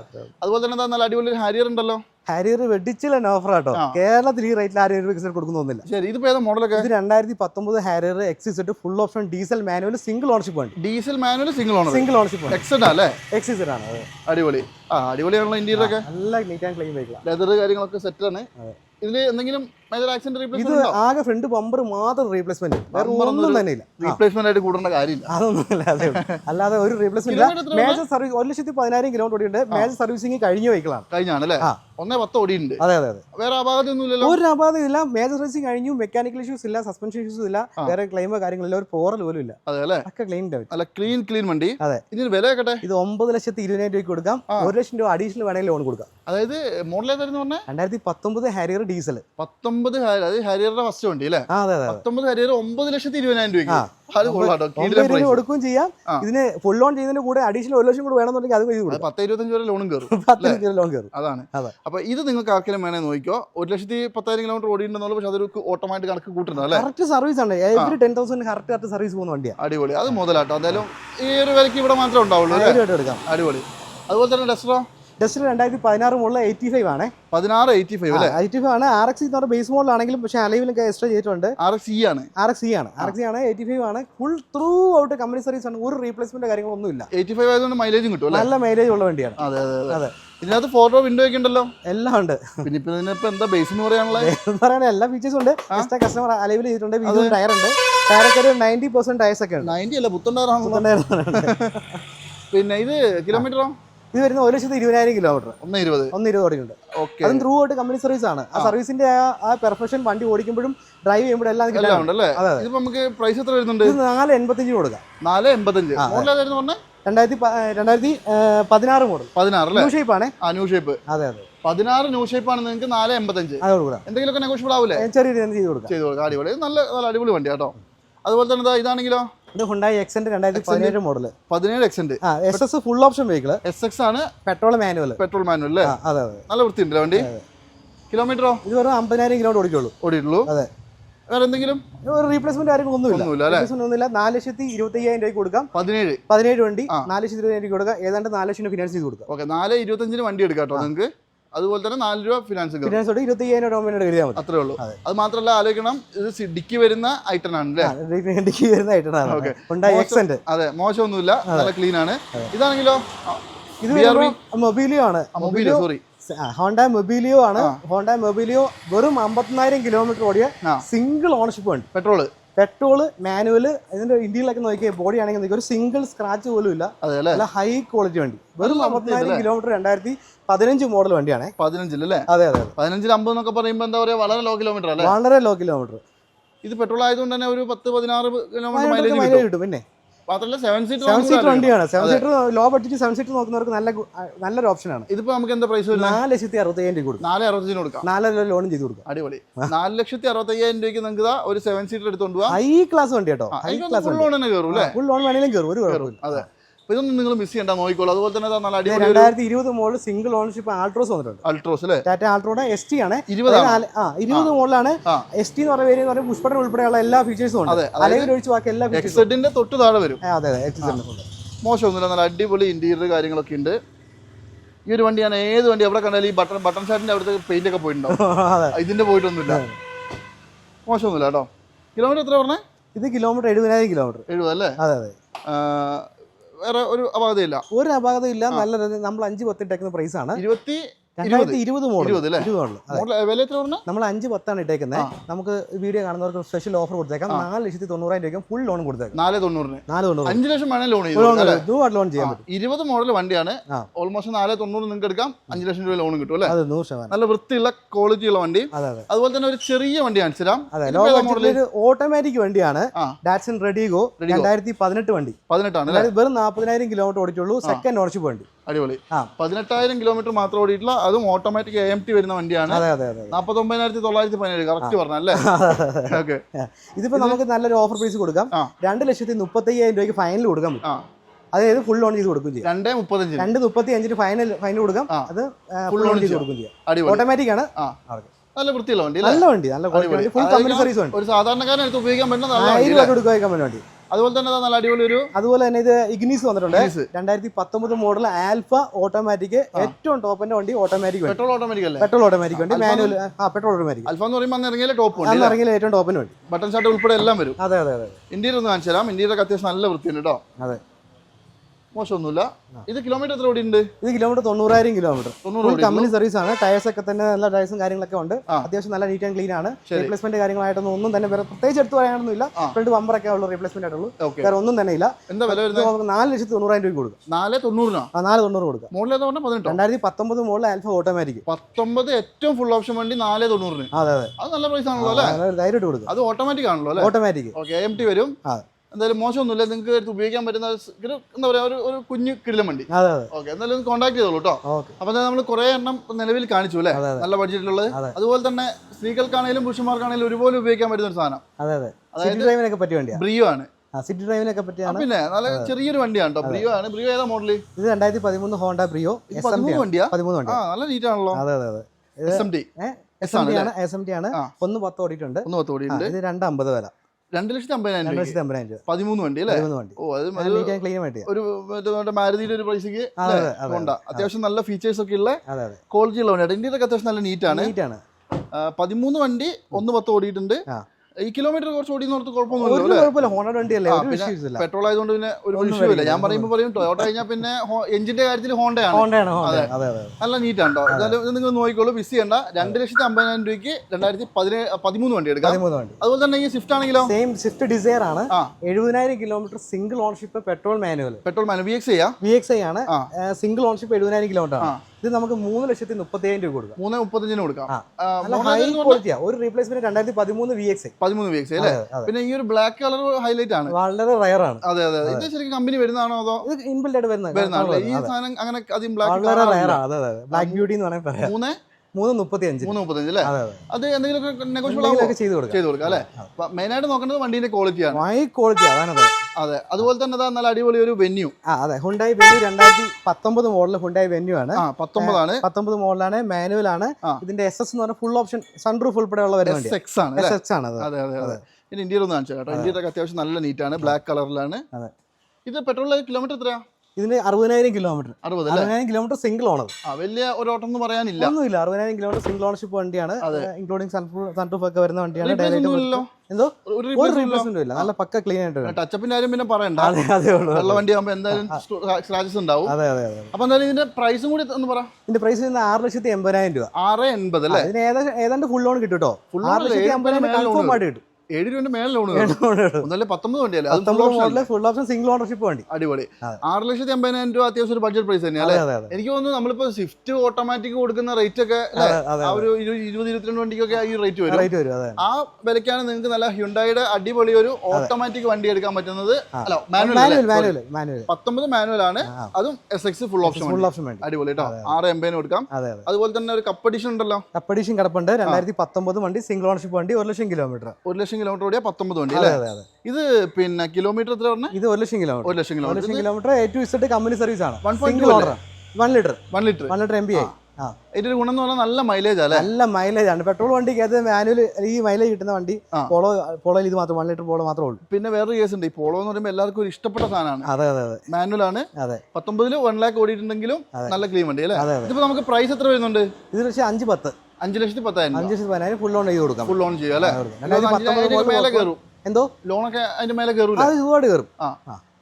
അതുപോലെ തന്നെ നല്ല അടിപൊളി ഒരു ഹാരിയർ ഉണ്ടല്ലോ. ഹാരിയർ വെടിച്ചിലാണ് ഓഫർ ആട്ടോ. കേരളത്തിൽ ഈ റേറ്റിൽ ആരും ഒരു ബിസിനസ് കൊടുക്കുന്നൊന്നുമില്ല ശരി ഇതിപ്പോ ഏതാ മോഡലൊക്കെ ഇത് രണ്ടായിരത്തി പത്തൊമ്പത് Harrier X Z full option diesel manual single ownership ആണ് diesel manual single owner single ownership X Z അല്ലേ? എക്സിസെറ്റ് ആണ് അടിപൊളി. ആ അടിപൊളിയാണല്ലോ ഇന്ത്യയിലൊക്കെ. നല്ല neat and clean vehicle leather കാര്യങ്ങളൊക്കെ സെറ്റ് ആണ്. ഇതിൽ എന്തെങ്കിലും ഇത് ഉണ്ടോ? ആകെ ഫ്രണ്ട് ബമ്പർ മാത്രം റീപ്ലേസ്മെന്റ് വേറെ ഒന്നും തന്നെ ഇല്ല റീപ്ലേസ്മെന്റ് ആയിട്ട് കൂടേണ്ട കാര്യമില്ല. അതൊന്നും അല്ലാതെ അല്ലാതെ ഒരു റീപ്ലേസ്മെന്റ് ഇല്ല. മേജർ സർവീസ് ഒരു ലക്ഷത്തി പതിനായിരം കിലോമീറ്റർ ഓടിയുണ്ട് മേജർ സർവീസിംഗ് കഴിഞ്ഞ വെഹിക്കിളാണ് കഴിഞ്ഞാണ് അല്ലേ ഒന്നേ പത്ത് ഓടിയുണ്ട് അതെ അതെ അതെ. വേറെ അപാകതയൊന്നും ഒരു അപാധം ഇല്ല മേജർ സർവീസിംഗ് കഴിഞ്ഞു. മെക്കാനിക്കൽ ഇഷ്യൂസ് ഇല്ല സസ്പെൻഷൻ ഇഷ്യൂസ് ഇല്ല. വേറെ ക്ലെയിമോ കാര്യങ്ങളില്ല ഒരു പോറൽ പോലും ഇല്ല. അതെ അല്ലേ? ഒക്കെ ക്ലീൻ അല്ല ക്ലീൻ ക്ലീൻ വണ്ടി. അതെ. ഇതിന് വില കേട്ടെ? ഇത് ഒമ്പത് ലക്ഷത്തി ഇരുപതിനായിരം രൂപയ്ക്ക് കൊടുക്കാം. ഒരു ലക്ഷം രൂപ അഡീഷണൽ വേണമെങ്കിൽ ലോൺ കൊടുക്കാം. അതായത് മോഡൽ ഏതായിരുന്നു പറഞ്ഞാൽ രണ്ടായിരത്തി പത്തൊമ്പത് ഹാരിയർ ഡീസൽ പത്തൊമ്പത് ഹാരി- അതായത് ഹരിയറുടെ ഫസ്റ്റ് വണ്ടി അല്ലേ? അതെ അതെ അതെ. പത്തൊമ്പത് ഹരിയർ ഒമ്പത് ലക്ഷത്തി ഇരുപതിനായിരം അത് രൂപ കൊടുക്കുകയും ചെയ്യാം. ഇതിന് ഫുൾ ലോൺ ചെയ്യുന്നതിന് കൂടെ അഡീഷണൽ ഒരു ലക്ഷം കൂടെ വേണമെന്നുണ്ടെങ്കിൽ അത് ചെയ്ത് പത്ത് ഇരുപത്തഞ്ച് വരെ ലോണും കയറും പത്ത് ലോൺ കയറും അതാണ്. അതെ. അപ്പൊ ഇത് നിങ്ങൾക്ക് ആർക്കെങ്കിലും വേണേ നോക്കിയോ ഒരു ലക്ഷത്തി പത്തായിരം കിലോമീറ്റർ ഓടിയിട്ടുണ്ടെന്നുള്ളൂ പക്ഷെ അതൊരു ഓട്ടോമാറ്റിക് കണക്ക് കൂട്ടുന്നത് അല്ലേ? കറക്റ്റ് സർവീസ് ആണ്. Every ten thousand correct correct service പോകുന്ന വണ്ടിയാണ് അടിപൊളി. അത് മുതലാട്ടോ. എന്തായാലും ഈ ഒരു വിലക്ക് ഇവിടെ മാത്രമേ ഉണ്ടാവുള്ളൂ അടിപൊളി. അതുപോലെ തന്നെ ഡെസ്ട്രോ ഡസ്റ്റിൽ രണ്ടായിരത്തി പതിനാറ് മുകളിൽ എയ്റ്റി ഫൈവ് ആണ്. പതിനാറ് എയ്റ്റി ഫൈവ് എയ്റ്റി ഫൈവ് ആണ്. ആർ എക്സ് എന്ന് പറഞ്ഞാൽ ബേസ് മോഡലാണെങ്കിലും പക്ഷേ അലൈവിലൊക്കെ എക്സ്ട്രാ ചെയ്തിട്ടുണ്ട്. ആർ എക്സ് ഇ ആണ്. ആർ എക്സ് സി ആണ്. ആർ എക്സ് സി ആണ് എയ്റ്റി ഫൈവ് ആണ്. Full throughout company service ആണ്. ഒരു റീപ്ലേസ്മെന്റ് കാര്യങ്ങളൊന്നും ഇല്ല എയ്റ്റി ഫൈവ് ആയതുകൊണ്ട് മൈലേജും കിട്ടും നല്ല മൈലേജ് ഉള്ള വണ്ടിയാണ്. അതെ അതെ. ഇതിനകത്ത് ഫോട്ടോ വിൻഡോ ഒക്കെ ഉണ്ടല്ലോ? എല്ലാം ഉണ്ട്. പിന്നെ ഇപ്പൊ ഇതിനിപ്പോ എന്താ ബേസ് എന്ന് പറയുന്ന എല്ലാ ഫീച്ചേഴ്സും ഉണ്ട്. എക്സ്ട്രാ കസ്റ്റമർ അലൈവിൽ ചെയ്തിട്ടുണ്ട്. വീണ്ടും ടയർ ഉണ്ട്. ടയറൊക്കെ ഒരു നയന്റി പെർസെന്റ് ടയർസ് ഒക്കെ ഉണ്ട്. നയന്റി അല്ല പുത്തൻ പുത്തൻ പിന്നെ ഇത് കിലോമീറ്ററോ ഇത് വരുന്ന ഒരു ലക്ഷത്തി ഇരുപതിനായിരം കിലോമീറ്റർ ഒന്ന് ഇരുപത്. ഒന്ന് ഇരുപത് ഓടിയുണ്ട് ഓക്കെ. അതും ത്രൂ ഔട്ട് കമ്പനി സർവീസ് ആണ്. ആ സർവീസിന്റെ ആ പെർഫെക്ഷൻ വണ്ടി ഓടിക്കുമ്പോഴും ഡ്രൈവ് ചെയ്യുമ്പോഴും എല്ലാം ഉണ്ടല്ലേ. നമുക്ക് പ്രൈസ് എത്ര വരുന്നുണ്ട്? ഇത് നാല് എൺപത്തഞ്ച് കൊടുക്കാം. നാല് എൺപത്തഞ്ച് രണ്ടായിരത്തി രണ്ടായിരത്തി പതിനാറ് മോഡൽ പതിനാറ് ന്യൂ ഷേപ്പ് ആണ്. ആ ന്യൂ ഷേപ്പ് അതെ അതെ. പതിനാറ് ന്യൂ ഷേപ്പ് ആണ് നിങ്ങൾക്ക് നാല് എൺപത്തഞ്ച് അത് കൊടുക്കാം. എന്തെങ്കിലുമൊക്കെ നെഗോഷ്യബിൾ ആവില്ലേ ചെറിയ ചെയ്ത് കൊടുക്കാം. ചെയ്ത് കൊടുക്കാം. അടിപൊളി. നല്ല നല്ല അടിപൊളി വണ്ടി കേട്ടോ. അതുപോലെ തന്നെ ഇതാണെങ്കിലോ? ഇത് ഹുണ്ടായി എക്സെന്റ് രണ്ടായിരത്തി പതിനേഴ് മോഡൽ പതിനേഴ് എക്സെന്റ് ആ S S full option vehicle S X ആണ് പെട്രോൾ മാനുവൽ പെട്രോൾ മാനുവൽ അല്ലേ അതെ അതെ. നല്ല ഉണ്ടല്ലോ വണ്ടി? കിലോമീറ്ററോ ഇത് വെറും അമ്പതിനായിരം കിലോമീറ്റർ ഓടിക്കുള്ളൂ. ഓടിയിട്ടുള്ളൂ. അതെ. വേറെ എന്തെങ്കിലും ഒരു റീപ്ലേസ്മെന്റ് ആരെങ്കിലും ഒന്നുമില്ല നാല് ലക്ഷത്തി ഇരുപത്തി അയ്യായിരം രൂപയ്ക്ക് കൊടുക്കാം. പതിനേഴ്. പതിനേഴ് വണ്ടി. നാല് ലക്ഷത്തി ഇരുപതിനായിരം കൊടുക്കാം. ഏതാണ്ട് നാല് ലക്ഷം ഫിനാൻസ് ചെയ്ത് കൊടുക്കാം. ഓക്കെ നാല് ഇരുപത്തഞ്ചിന് വണ്ടി എടുക്കാം കേട്ടോ നിങ്ങൾക്ക്. അതുപോലെ തന്നെ നാല് രൂപ ഫിനാൻസ് കയറും. ഫിനാൻസ് തൊട്ട് ഇരുപത്തി അയ്യായിരം ഡൗൺ എഴുതിയാൽ മതി അത്രേ ഉള്ളൂ. അത്. മാത്രമല്ല ആലോചിക്കണം ഇത് സിഡിക്ക് വരുന്ന ഐറ്റം ആണ് അല്ലേ? ആ, ഡിക്കി വരുന്നതായിട്ടാണ് Okay. ഉണ്ടായി എക്സെന്റ് അതെ മോശമൊന്നുമില്ല. നല്ല ക്ലീൻ ആണ്. ഇതാണെങ്കിലോ? ഇത് മൊബൈലിയോ മൊബീലിയോ ആണ്. മൊബൈൽ സോറി ഹോണ്ട മൊബീലിയോ ആണ്. ഹോണ്ട മൊബീലിയോ വെറും അമ്പത്തിനായിരം കിലോമീറ്റർ ഓടിയ സിംഗിൾ ഓണർഷിപ്പ് ഉണ്ട്. പെട്രോൾ പെട്രോൾ മാനുവൽ ഇതിന്റെ ഇന്ത്യയിലൊക്കെ നോക്കിയ ബോഡി ആണെങ്കിൽ നിങ്ങൾക്ക് ഒരു സിംഗിൾ സ്ക്രാച്ച് പോലും ഇല്ല. നല്ല ഹൈ ക്വാളിറ്റി വണ്ടി. വെറും വൃത്തിയുണ്ട് കിലോമീറ്റർ രണ്ടായിരത്തി പതിനഞ്ച് മോഡൽ വണ്ടിയാണ്. പതിനഞ്ചിൽ അല്ലേ? അതെ അതെ പതിനഞ്ചിൽ അമ്പത് എന്നൊക്കെ പറയുമ്പോൾ എന്താ പറയുക വളരെ ലോ കിലോമീറ്റർ അല്ലേ? വളരെ ലോ കിലോമീറ്റർ ഇത് പെട്രോൾ ആയതുകൊണ്ട് തന്നെ ഒരു പത്ത് പതിനാറ് കിലോമീറ്റർ മൈലേജ് കിട്ടും പിന്നെ. മാത്രമല്ല സെവൻ സീറ്റർ സെവൻ സീറ്റർ വണ്ടിയാണ്. Seven seater low budget seven seater നോക്കുന്നവർക്ക് നല്ല നല്ലൊരു ഓപ്ഷനാണ് ഇതിപ്പോ നമുക്ക് എന്താ പ്രൈസ് വരുന്നത്? നാല് ലക്ഷത്തി അറുപത്തയ്യായിരം രൂപ കൊടുക്കും. നാല് അറുപത്തഞ്ചിന് കൊടുക്കാം. നാലര ലോണും ചെയ്ത് കൊടുക്കാം. അടിപൊളി. നാല് ലക്ഷത്തി അറുപത്തയ്യായിരം രൂപയ്ക്ക് നിങ്ങൾക്ക് ഇതാ ഒരു സെവൻ സീറ്റർ എടുത്തോണ്ട് ഹൈ ക്ലാസ് വണ്ടി കേട്ടോ. ഹൈ ക്ലാസ് ഫുൾ ലോൺ തന്നെ കയറും ഫുൾ ലോൺ വേണേലും കയറും ഒരു കുഴപ്പമില്ല. അതെ. അപ്പൊ ഇതൊന്നും നിങ്ങൾ മിസ് ചെയ്യണ്ട നോക്കിക്കോളൂ. അതുപോലെ തന്നെ നല്ല അടി അടിപൊളി രണ്ടായിരത്തി ഇരുപത് മോഡൽ സിംഗിൾ ഓണർഷിപ്പ് ആൾട്രോസ് വന്നിട്ടുണ്ട്. അൾട്രോസ് അല്ലേ? ടാറ്റ ആൾട്രോയുടെ എസ് ടി ആണ്. അതായത് ആ ഇരുപത് മോഡലാണ് എസ് ടി എന്ന് പറയുന്ന പേര് എന്ന് പറയുമ്പോൾ പുഷ്പടൻ ഉൾപ്പെടെയുള്ള എല്ലാ ഫീച്ചേഴ്സും ഉണ്ട്. അല്ലെങ്കിൽ ഒഴിച്ച് ബാക്കി എല്ലാ ഫീച്ചേഴ്സും തൊട്ട് താഴെ വരും. അതെ അതെ മോശമൊന്നുമില്ല നല്ല അടിപൊളി ഇന്റീരിയർ കാര്യങ്ങളൊക്കെ ഉണ്ട്. ഈ ഒരു വണ്ടി ഞാൻ ഏത് വണ്ടി എവിടെ കണ്ടാലും ഈ ബട്ടൺ ബട്ടൺ ഷർട്ടിന്റെ അവിടുത്തെ പെയിന്റ് ഒക്കെ പോയിട്ടുണ്ടാവും അതെ. ഇതിന്റെ പോയിട്ടൊന്നുമില്ല. മോശമൊന്നുമില്ല കേട്ടോ. കിലോമീറ്റർ എത്ര പറഞ്ഞേ? ഇത് കിലോമീറ്റർ എഴുപതിനായിരം കിലോമീറ്റർ എഴുപത് അല്ലേ? അതെ അതെ. വേറെ ഒരു അപാകതയില്ല. ഒരു അപാകതയില്ല നല്ല നമ്മൾ അഞ്ച് പത്ത് ഇട്ടേക്കുന്ന പ്രൈസ് ആണ്. ഇരുപത്തി നമ്മൾ അഞ്ച് പത്താണ് ഇട്ടേക്കുന്നത് നമുക്ക് വീഡിയോ കാണുന്നവർക്ക് സ്പെഷ്യൽ ഓഫർ കൊടുത്തേക്കാം. നാല് ലക്ഷത്തി തൊണ്ണൂറായിരം രൂപയ്ക്ക് ഫുൾ ലോൺ കൊടുത്തേക്കാം. നാല് തൊണ്ണൂറിന്. നാല് തൊണ്ണൂറ്. അഞ്ച് ലക്ഷം വേണേൽ ലോൺ ലോൺ ചെയ്തു അല്ലേ? ഇതുമായിട്ട് ലോൺ ചെയ്യാൻ പറ്റും. ഇരുപത് മോഡൽ വണ്ടിയാണ്. ഓൾമോസ്റ്റ് നാല് തൊണ്ണൂറ് നിങ്ങൾക്ക് എടുക്കാം. അഞ്ച് ലക്ഷം രൂപ ലോൺ കിട്ടും അല്ലേ? അത് നൂറ് ശതമാനം. നല്ല വൃത്തിയുള്ള ക്വാളിറ്റി ഉള്ള വണ്ടി. അതെ അതെ. അതുപോലെ തന്നെ ഒരു ചെറിയ വണ്ടി കാണിച്ചു തരാം അതെ ലോ ബഡ്ജറ്റിൽ ഒരു ഓട്ടോമാറ്റിക് വണ്ടിയാണ്. Datsun Redigo. രണ്ടായിരത്തി പതിനെട്ട് വണ്ടി. പതിനെട്ടാണ് വെറും നാൽപ്പതിനായിരം കിലോമീറ്റർ ഓടിച്ചുള്ളൂ സെക്കൻഡ് ഓണർഷിപ്പ് വണ്ടി. അടിപൊളി. പതിനെട്ടായിരം കിലോമീറ്റർ മാത്രം ഓടിയിട്ടുള്ള അതും ഓട്ടോമാറ്റിക് എ എം ടി വരുന്ന വണ്ടിയാണ്. ഒമ്പതിനായിരത്തി തൊള്ളായിരത്തി പതിനേഴ് കറക്റ്റ് പറഞ്ഞല്ലേ? ഓക്കെ ഇതിപ്പോ നമുക്ക് നല്ലൊരു ഓഫർ പ്രൈസ് കൊടുക്കാം. രണ്ട് ലക്ഷത്തി മുപ്പത്തി അയ്യായിരം രൂപയ്ക്ക് ഫൈനൽ കൊടുക്കാം പറ്റും. അതായത് ഫുൾ ലോൺ ചെയ്ത് കൊടുക്കും ചെയ്യാം. രണ്ടേ മുപ്പത്തഞ്ച് രണ്ട് മുപ്പത്തി അഞ്ചിന് ഫൈനൽ ഫൈനൽ കൊടുക്കാം അത് ഫുൾ ഓൺ ലോൺ ചെയ്ത് കൊടുക്കും ചെയ്യാം. ഓട്ടോമാറ്റിക് ആണ്. നല്ല വൃത്തിയുള്ള വണ്ടി നല്ല വണ്ടി നല്ല ഫുൾ കമ്പനി സർവീസ് വണ്ടി. ഒരു സാധാരണക്കാരൻ എടുത്ത് ഉപയോഗിക്കാൻ പറ്റുന്ന ആയിരം രൂപ പറ്റുന്ന വണ്ടി. അതുപോലെ തന്നെ നല്ല അടിപൊളി ഒരു അതുപോലെ തന്നെ ഇത് ഇഗ്നീസ് വന്നിട്ടുണ്ട്. രണ്ടായിരത്തി പത്തൊമ്പത് മോഡൽ ആൽഫ ഓട്ടോമാറ്റിക് ഏറ്റവും ടോപ്പിന്റെ വണ്ടി ഓട്ടോമാറ്റിക് പെട്രോൾ ഓട്ടോമാറ്റിക് അല്ലേ? പെട്രോൾ ഓട്ടോമാറ്റിക് വണ്ടി. മാനുവൽ ആ പെട്രോൾ ഓട്ടോമാറ്റിക് അൽഫ എന്ന് പറയുമ്പോൾ അന്ന് ഇറങ്ങിയാലേ ടോപ്പ് വണ്ടി ഇറങ്ങിയ ഏറ്റവും ടോപ്പിന് വണ്ടി. ബട്ടൺ ഷർട്ട് ഉൾപ്പെടെ എല്ലാം വരും. അതെ അതെ അതെ ഇന്ത്യയിൽ ഒന്ന് കാണിച്ചു തരാം. ഇന്ത്യയിലൊക്കെ അത്യാവശ്യം നല്ല വൃത്തിയുണ്ട് കേട്ടോ അതെ. മോശമൊന്നുമില്ല. ഇത് കിലോമീറ്റർ എത്ര ഓടിയുണ്ട് ഇത് കിലോമീറ്റർ തൊണ്ണൂറായിരം കിലോമീറ്റർ തൊണ്ണൂറ് കമ്പനി സർവീസ് ആണ്. ടയർസ് ഒക്കെ തന്നെ നല്ല ടയർസും കാര്യങ്ങളൊക്കെ ഉണ്ട്. അത്യാവശ്യം നല്ല നീറ്റ് ആൻഡ് ക്ലീൻ ആണ്. റീപ്ലേസ്മെന്റ് കാര്യങ്ങളായിട്ടൊന്നും ഒന്നും തന്നെ വേറെ പ്രത്യേകിച്ച് എടുത്തു പറയാനൊന്നുമില്ല. ഫ്രണ്ട് ഫ്രണ്ട് ബമ്പറൊക്കെ ഉള്ള റീപ്ലേസ്മെന്റ് ആയിട്ടുള്ളൂ. വേറെ ഒന്നും തന്നെ ഇല്ല. എന്താ വില വരുന്നത്? നാല് ലക്ഷത്തി തൊണ്ണൂറായിരം രൂപ കൊടുക്കും. നാല് തൊണ്ണൂറിനോ? ആ നാല് തൊണ്ണൂറ് കൊടുക്കുക മോഡൽ ഏതാ പറഞ്ഞാൽ പതിനെട്ടോ? രണ്ടായിരത്തി പത്തൊമ്പത് മോഡൽ ആൽഫ ഓട്ടോമാറ്റിക് പത്തൊമ്പത് ഏറ്റവും ഫുൾ ഓപ്ഷൻ വേണ്ടി നാല് തൊണ്ണൂറിന്. അതെ അതെ. അത് നല്ല പ്രൈസ് ആണല്ലോ അല്ലേ? ധൈര്യമായിട്ട് കൊടുക്കും. അത് ഓട്ടോമാറ്റിക് ആണല്ലോ അല്ലേ? ഓട്ടോമാറ്റിക് ഓക്കെ എം ടി വരും. ആ. എന്തായാലും മോശമൊന്നുമില്ല. നിങ്ങൾക്ക് എടുത്ത് ഉപയോഗിക്കാൻ പറ്റുന്ന ഒരു എന്താ പറയുക ഒരു ഒരു കുഞ്ഞു കിടിലം വണ്ടി. അതെ അതെ. ഓക്കെ എന്തായാലും കോൺടാക്ട് ചെയ്തോളൂ കേട്ടോ അപ്പൊ അപ്പോൾ നമ്മൾ കുറേ എണ്ണം നിലവിൽ കാണിച്ചു അല്ലേ. നല്ല ബഡ്ജറ്റിലുള്ളത് ഉള്ളത് അതുപോലെ തന്നെ സ്ത്രീകൾക്കാണെങ്കിലും പുരുഷന്മാർക്കാണെങ്കിലും ഒരുപോലെ ഉപയോഗിക്കാൻ പറ്റുന്ന ഒരു സാധനം. അതെ അതെ. അതായത് ഡ്രൈവിനൊക്കെ പറ്റിയ വണ്ടിയാണ് ബ്രിയോ ആണ്. സിറ്റി ഡ്രൈവിനൊക്കെ പറ്റിയാണ് പിന്നെ നല്ല ചെറിയൊരു വണ്ടിയാണ് കേട്ടോ ബ്രിയോ ആണ്. ബ്രിയോ ഏതാ മോഡൽ ഇത് രണ്ടായിരത്തി പതിമൂന്ന് ഹോണ്ട ബ്രിയോ പതിമൂന്ന് വണ്ടിയാ? പതിമൂന്ന് വണ്ടി നല്ല നീറ്റ് ആണല്ലോ. അതെ അതെ അതെ. S M T S M T ആണ് എസ് എം ടി ആണ്. ഒന്ന് പത്ത് ഓടിയിട്ടുണ്ട്. ഒന്ന് പത്ത് ഓടിയിട്ടുണ്ട്. ഇത് രണ്ട് അമ്പത് വില. രണ്ട് ലക്ഷത്തി അമ്പതിനായിരം ലക്ഷത്തി അമ്പതിനായിരം രൂപ. പതിമൂന്ന് വണ്ടി അല്ലേ? പതിമൂന്ന് വണ്ടി. ഓ അത് ഒരു ക്ലീൻ മാരുതിയുടെ ഒരു പൈസക്ക് കൊണ്ട. അത്യാവശ്യം നല്ല ഫീച്ചേഴ്സ് ഒക്കെ ഉള്ള ക്വാളിറ്റി ഉള്ള വണ്ടിയാണ്. ഇന്ത്യയിലൊക്കെ അത്യാവശ്യം നല്ല നീറ്റാണ് ആണ്. നീറ്റ് ആണ്. പതിമൂന്ന് വണ്ടി ഒന്ന് പത്ത് ഓടിയിട്ടുണ്ട്. ഈ കിലോമീറ്റർ കുറച്ച് ഓടിയെന്നോർത്ത് നോർത്ത് കുഴപ്പമൊന്നുമില്ല ഹോണ്ട വണ്ടിയല്ലേ പെട്രോൾ ആയതുകൊണ്ട് പിന്നെ ഒരു ഇഷ്യൂ ഇല്ല. ഞാൻ പറയുമ്പോൾ പറയും ടൊയോട്ട കഴിഞ്ഞാൽ പിന്നെ എഞ്ചിന്റെ കാര്യത്തിൽ ഹോണ്ടയാണ് നല്ല നീറ്റ് ആണോ എന്തായാലും ഇത് നിങ്ങൾ നോക്കിക്കോളൂ മിസ് ചെയ്യണ്ട. രണ്ട് ലക്ഷത്തി അമ്പതിനായിരം രൂപയ്ക്ക് രണ്ടായിരത്തി പതിമൂന്ന് വണ്ടി എടുക്കാം. അതുപോലെ തന്നെ ഈ സ്വിഫ്റ്റ് ആണെങ്കിലോ? സെയിം സ്വിഫ്റ്റ് ഡിസയർ ആണ്. എഴുപതിനായിരം kilometre single ownership petrol manual petrol manual V X V X I ആണ്. സിംഗിൾ ഓൺഷിപ്പ് എഴുപതിനായിരം കിലോമീറ്റർ ആണ്. ഇത് നമുക്ക് മൂന്ന് ലക്ഷത്തി മുപ്പത്തി അയ്യായിരം രൂപ കൊടുക്കാം. മൂന്ന് മുപ്പത്തഞ്ചിന് കൊടുക്കാം. ഹൈ ക്വാളിറ്റിയാ ഒരു റീപ്ലേസ്മെന്റ് രണ്ടായിരത്തി പതിമൂന്ന് വി എക്സ് പതിമൂന്ന് വി എക്സ് അല്ലേ? പിന്നെ ഈ ഒരു ബ്ലാക്ക് കളർ ഹൈലൈറ്റ് ആണ്. വളരെ റയർ ആണ്. അതെ അതെ. ഇത് ശരിക്കും കമ്പനി വരുന്നതാണോ അതോ ഇത് ഇൻബിൽഡ് ആയിട്ട് വരുന്നത്. ഈ സാധനം അങ്ങനെ അധികം വളരെ ബ്ലാക്ക് റയർ ആണ്. അതെ അതെ ബ്ലാക്ക് ബ്യൂട്ടി എന്ന് പറയാം. മൂന്ന്? മൂന്ന് മുപ്പത്തി അഞ്ച് മൂന്ന് മുപ്പത്തഞ്ച് അല്ലേ അതെ. എന്തെങ്കിലും ചെയ്ത് കൊടുക്കാം. ചെയ്ത് കൊടുക്കാം അല്ലേ? മെയിൻ ആയിട്ട് നോക്കേണ്ടത് വണ്ടീന്റെ ക്വാളിറ്റിയാണ് ഹൈ ക്വാളിറ്റി അതെ. അതുപോലെ തന്നെ നല്ല അടിപൊളി ഒരു വെന്യൂ ആ അതെ. ഹുണ്ടായി വെന്യൂ രണ്ടായിരത്തി പത്തൊമ്പത് മോഡൽ ഹുണ്ടായി വെന്യൂ ആണ് പത്തൊമ്പതാണ്. പത്തൊമ്പത് മോഡലാണ് മാനുവൽ ആണ്. ഇതിന്റെ എസ് എസ് എന്ന് പറഞ്ഞാൽ ഫുൾ ഓപ്ഷൻ സൺറൂഫ് ഉൾപ്പെടെയുള്ള ഉള്ള വണ്ടി എക്സ് ആണ് എസ് എക്സ് ആണ് അത്. അതെ അതെ ഇനി ഇന്ത്യയിൽ ഒന്ന് കാണിച്ചു കേട്ടോ. ഇന്ത്യയിലൊക്കെ അത്യാവശ്യം നല്ല നീറ്റാണ് ബ്ലാക്ക് കളറിലാണ് അതെ. ഇത് പെട്രോൾ കിലോമീറ്റർ എത്രയാ? ഇതിന് അറുപതിനായിരം കിലോമീറ്റർ അറുപതിനായിരം കിലോമീറ്റർ സിംഗിൾ ഓണർ വലിയ ഒരു ഓട്ടം എന്ന് പറയാനില്ല. ഒന്നുമില്ല അറുപതിനായിരം കിലോമീറ്റർ സിംഗിൾ ഓണർഷിപ്പ് വണ്ടിയാണ്. ഇൻക്ലൂഡിംഗ് സൺപ്രൂഫ് ഒക്കെ വരുന്ന വണ്ടിയാണ്? എന്തോ? ഒരു? റീപ്ലേസ്മെന്റും ഇല്ല. നല്ല പക്ക ക്ലീൻ ആയിട്ട്. ടച്ചപ്പിന്റെ കാര്യം പിന്നെ പറയണ്ട. വെള്ള വണ്ടി ആകുമ്പോൾ എന്തായാലും സ്ക്രാച്ചസ് ഉണ്ടാവും. അതെ അതെ അതെ. അപ്പൊ എന്തായാലും ഇതിന്റെ പ്രൈസും കൂടി ഒന്ന് പറ. ഇതിന്റെ പ്രൈസ് വരുന്നത് ആറ് ലക്ഷത്തി എൺപതിനായിരം രൂപ. ആറ് എൺപത് അല്ലേ? ഇതിന് ഏതാണ്ട് ഫുൾ ലോൺ കിട്ടും കേട്ടോ ആറ്? ലക്ഷത്തി loan കൺഫേം ആയിട്ട് കിട്ടും. ഏഴ് രൂപന്റെ മേലെ ലോൺ ഒന്നല്ലേ പത്തൊമ്പത് വണ്ടിയല്ലേ? ഫുൾ ഓപ്ഷൻ സിംഗിൾ ഓണർഷിപ്പ് വണ്ടി. അടിപൊളി. ആറ് ലക്ഷത്തി അമ്പതിനായിരം രൂപ അത്യാവശ്യം ഒരു ബഡ്ജറ്റ് പ്രൈസ് അതെ എനിക്ക് തോന്നുന്നു നമ്മളിപ്പോ സ്വിഫ്റ്റ് ഓട്ടോമാറ്റിക് കൊടുക്കുന്ന റേറ്റ് ഒക്കെ ഒരു ഇരു- ഇരുപത് ഇരുപത്തിരണ്ട് വണ്ടിക്കൊക്കെ ഈ റേറ്റ് വരും. ആ വിലക്കാണ് നിങ്ങൾക്ക് നല്ല ഹ്യുണ്ടായുടെ അടിപൊളി ഒരു ഓട്ടോമാറ്റിക് വണ്ടി എടുക്കാൻ പറ്റുന്നത്. അല്ല മാനുവൽ പത്തൊമ്പത് മാനുവൽ ആണ്. അതും S X full option full option അടിപൊളി കേട്ടോ. ആറ് എൺപതിന് കൊടുക്കാം. അതെ അതെ. അതുപോലെ തന്നെ ഒരു കപ്പ് അഡീഷൻ ഉണ്ടല്ലോ. കപ്പഡീഷൻ കിടപ്പുണ്ട്. രണ്ടായിരത്തി പത്തൊമ്പത് വണ്ടി സിംഗിൾ ഓണർഷിപ്പ് വണ്ടി ഒരു ലക്ഷം കിലോമീറ്റർ ഒരു ലക്ഷം കിലോമീറ്റർ ഓടിയ പത്തൊമ്പത് വണ്ടി അല്ലേ? അതെ അതെ ഇത് പിന്നെ കിലോമീറ്റർ എത്ര പറഞ്ഞ? ഇത് ഒരു ലക്ഷം കിലോമീറ്റർ. ഒരു lakh kilometre lakh kilometre. A to Z company service ആണ്. 1.2 single owner one litre one litre one litre M B I ആ. ഇതിന്റെ ഒരു ഗുണം എന്ന് പറഞ്ഞാൽ നല്ല മൈലേജ് അല്ലേ? നല്ല മൈലേജ് ആണ്. പെട്രോൾ വണ്ടിക്ക് അത് മാനുവൽ ഈ മൈലേജ് കിട്ടുന്ന വണ്ടി. പോളോ പോളോയിൽ ഇത് മാത്രം വൺ ലിറ്റർ പോളോ മാത്രമേ ഉള്ളൂ. പിന്നെ വേറൊരു കേസ് ഉണ്ട്. ഈ പോളോ എന്ന് പറയുമ്പോൾ എല്ലാവർക്കും ഒരു ഇഷ്ടപ്പെട്ട സാധനമാണ്. അതെ അതെ അതെ. മാനുവൽ ആണ്. അതെ. പത്തൊമ്പതിൽ വൺ ലാക്ക് ഓടിയിട്ടുണ്ടെങ്കിലും നല്ല ക്ലീൻ വണ്ടി അല്ലേ. ഇതിപ്പോ നമുക്ക് പ്രൈസ് എത്ര വരുന്നുണ്ട്? ഇത് പക്ഷേ അഞ്ച് പത്ത്. അഞ്ച് ലക്ഷത്തി പത്തായിരം അഞ്ചു ലക്ഷത്തി പതിനായിരം ഫുൾ ലോൺ ചെയ്ത് കൊടുക്കാം. ഫുൾ ലോൺ ചെയ്യും അല്ലേ? മേലെ കയറും. എന്തോ? ലോണൊക്കെ അതിന്റെ മേലെ കയറും ഒരുപാട് കയറും.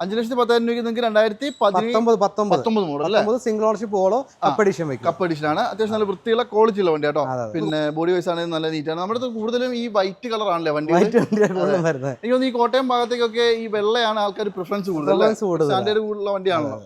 അഞ്ച് ലക്ഷത്തി പത്തായിരം രൂപയ്ക്ക് നിങ്ങൾക്ക് രണ്ടായിരത്തി പത്തൊമ്പത് പത്തൊമ്പത്. മോഡൽ അല്ലേ? സിംഗിൾ ഓണർഷിപ്പ് പോളോ എഡിഷൻ വെക്കും കപ്പ് എഡിഷൻ ആണ്. അത്യാവശ്യം നല്ല വൃത്തിയുള്ള ക്വാളിറ്റി ഉള്ള വണ്ടി കേട്ടോ. പിന്നെ ബോഡി വൈസ് ആണെങ്കിൽ നല്ല നീറ്റാണ് നമ്മുടെ അടുത്ത് കൂടുതലും ഈ വൈറ്റ് കളർ ആണല്ലേ വണ്ടി എനിക്ക് തോന്നുന്നു ഈ കോട്ടയം ഭാഗത്തേക്കൊക്കെ ഈ വെള്ളയാണ് ആൾക്കാർ പ്രിഫറൻസ് കൂടുതൽ. സ്റ്റാൻഡേർഡ് കൂടുതലുള്ള വണ്ടിയാണല്ലോ.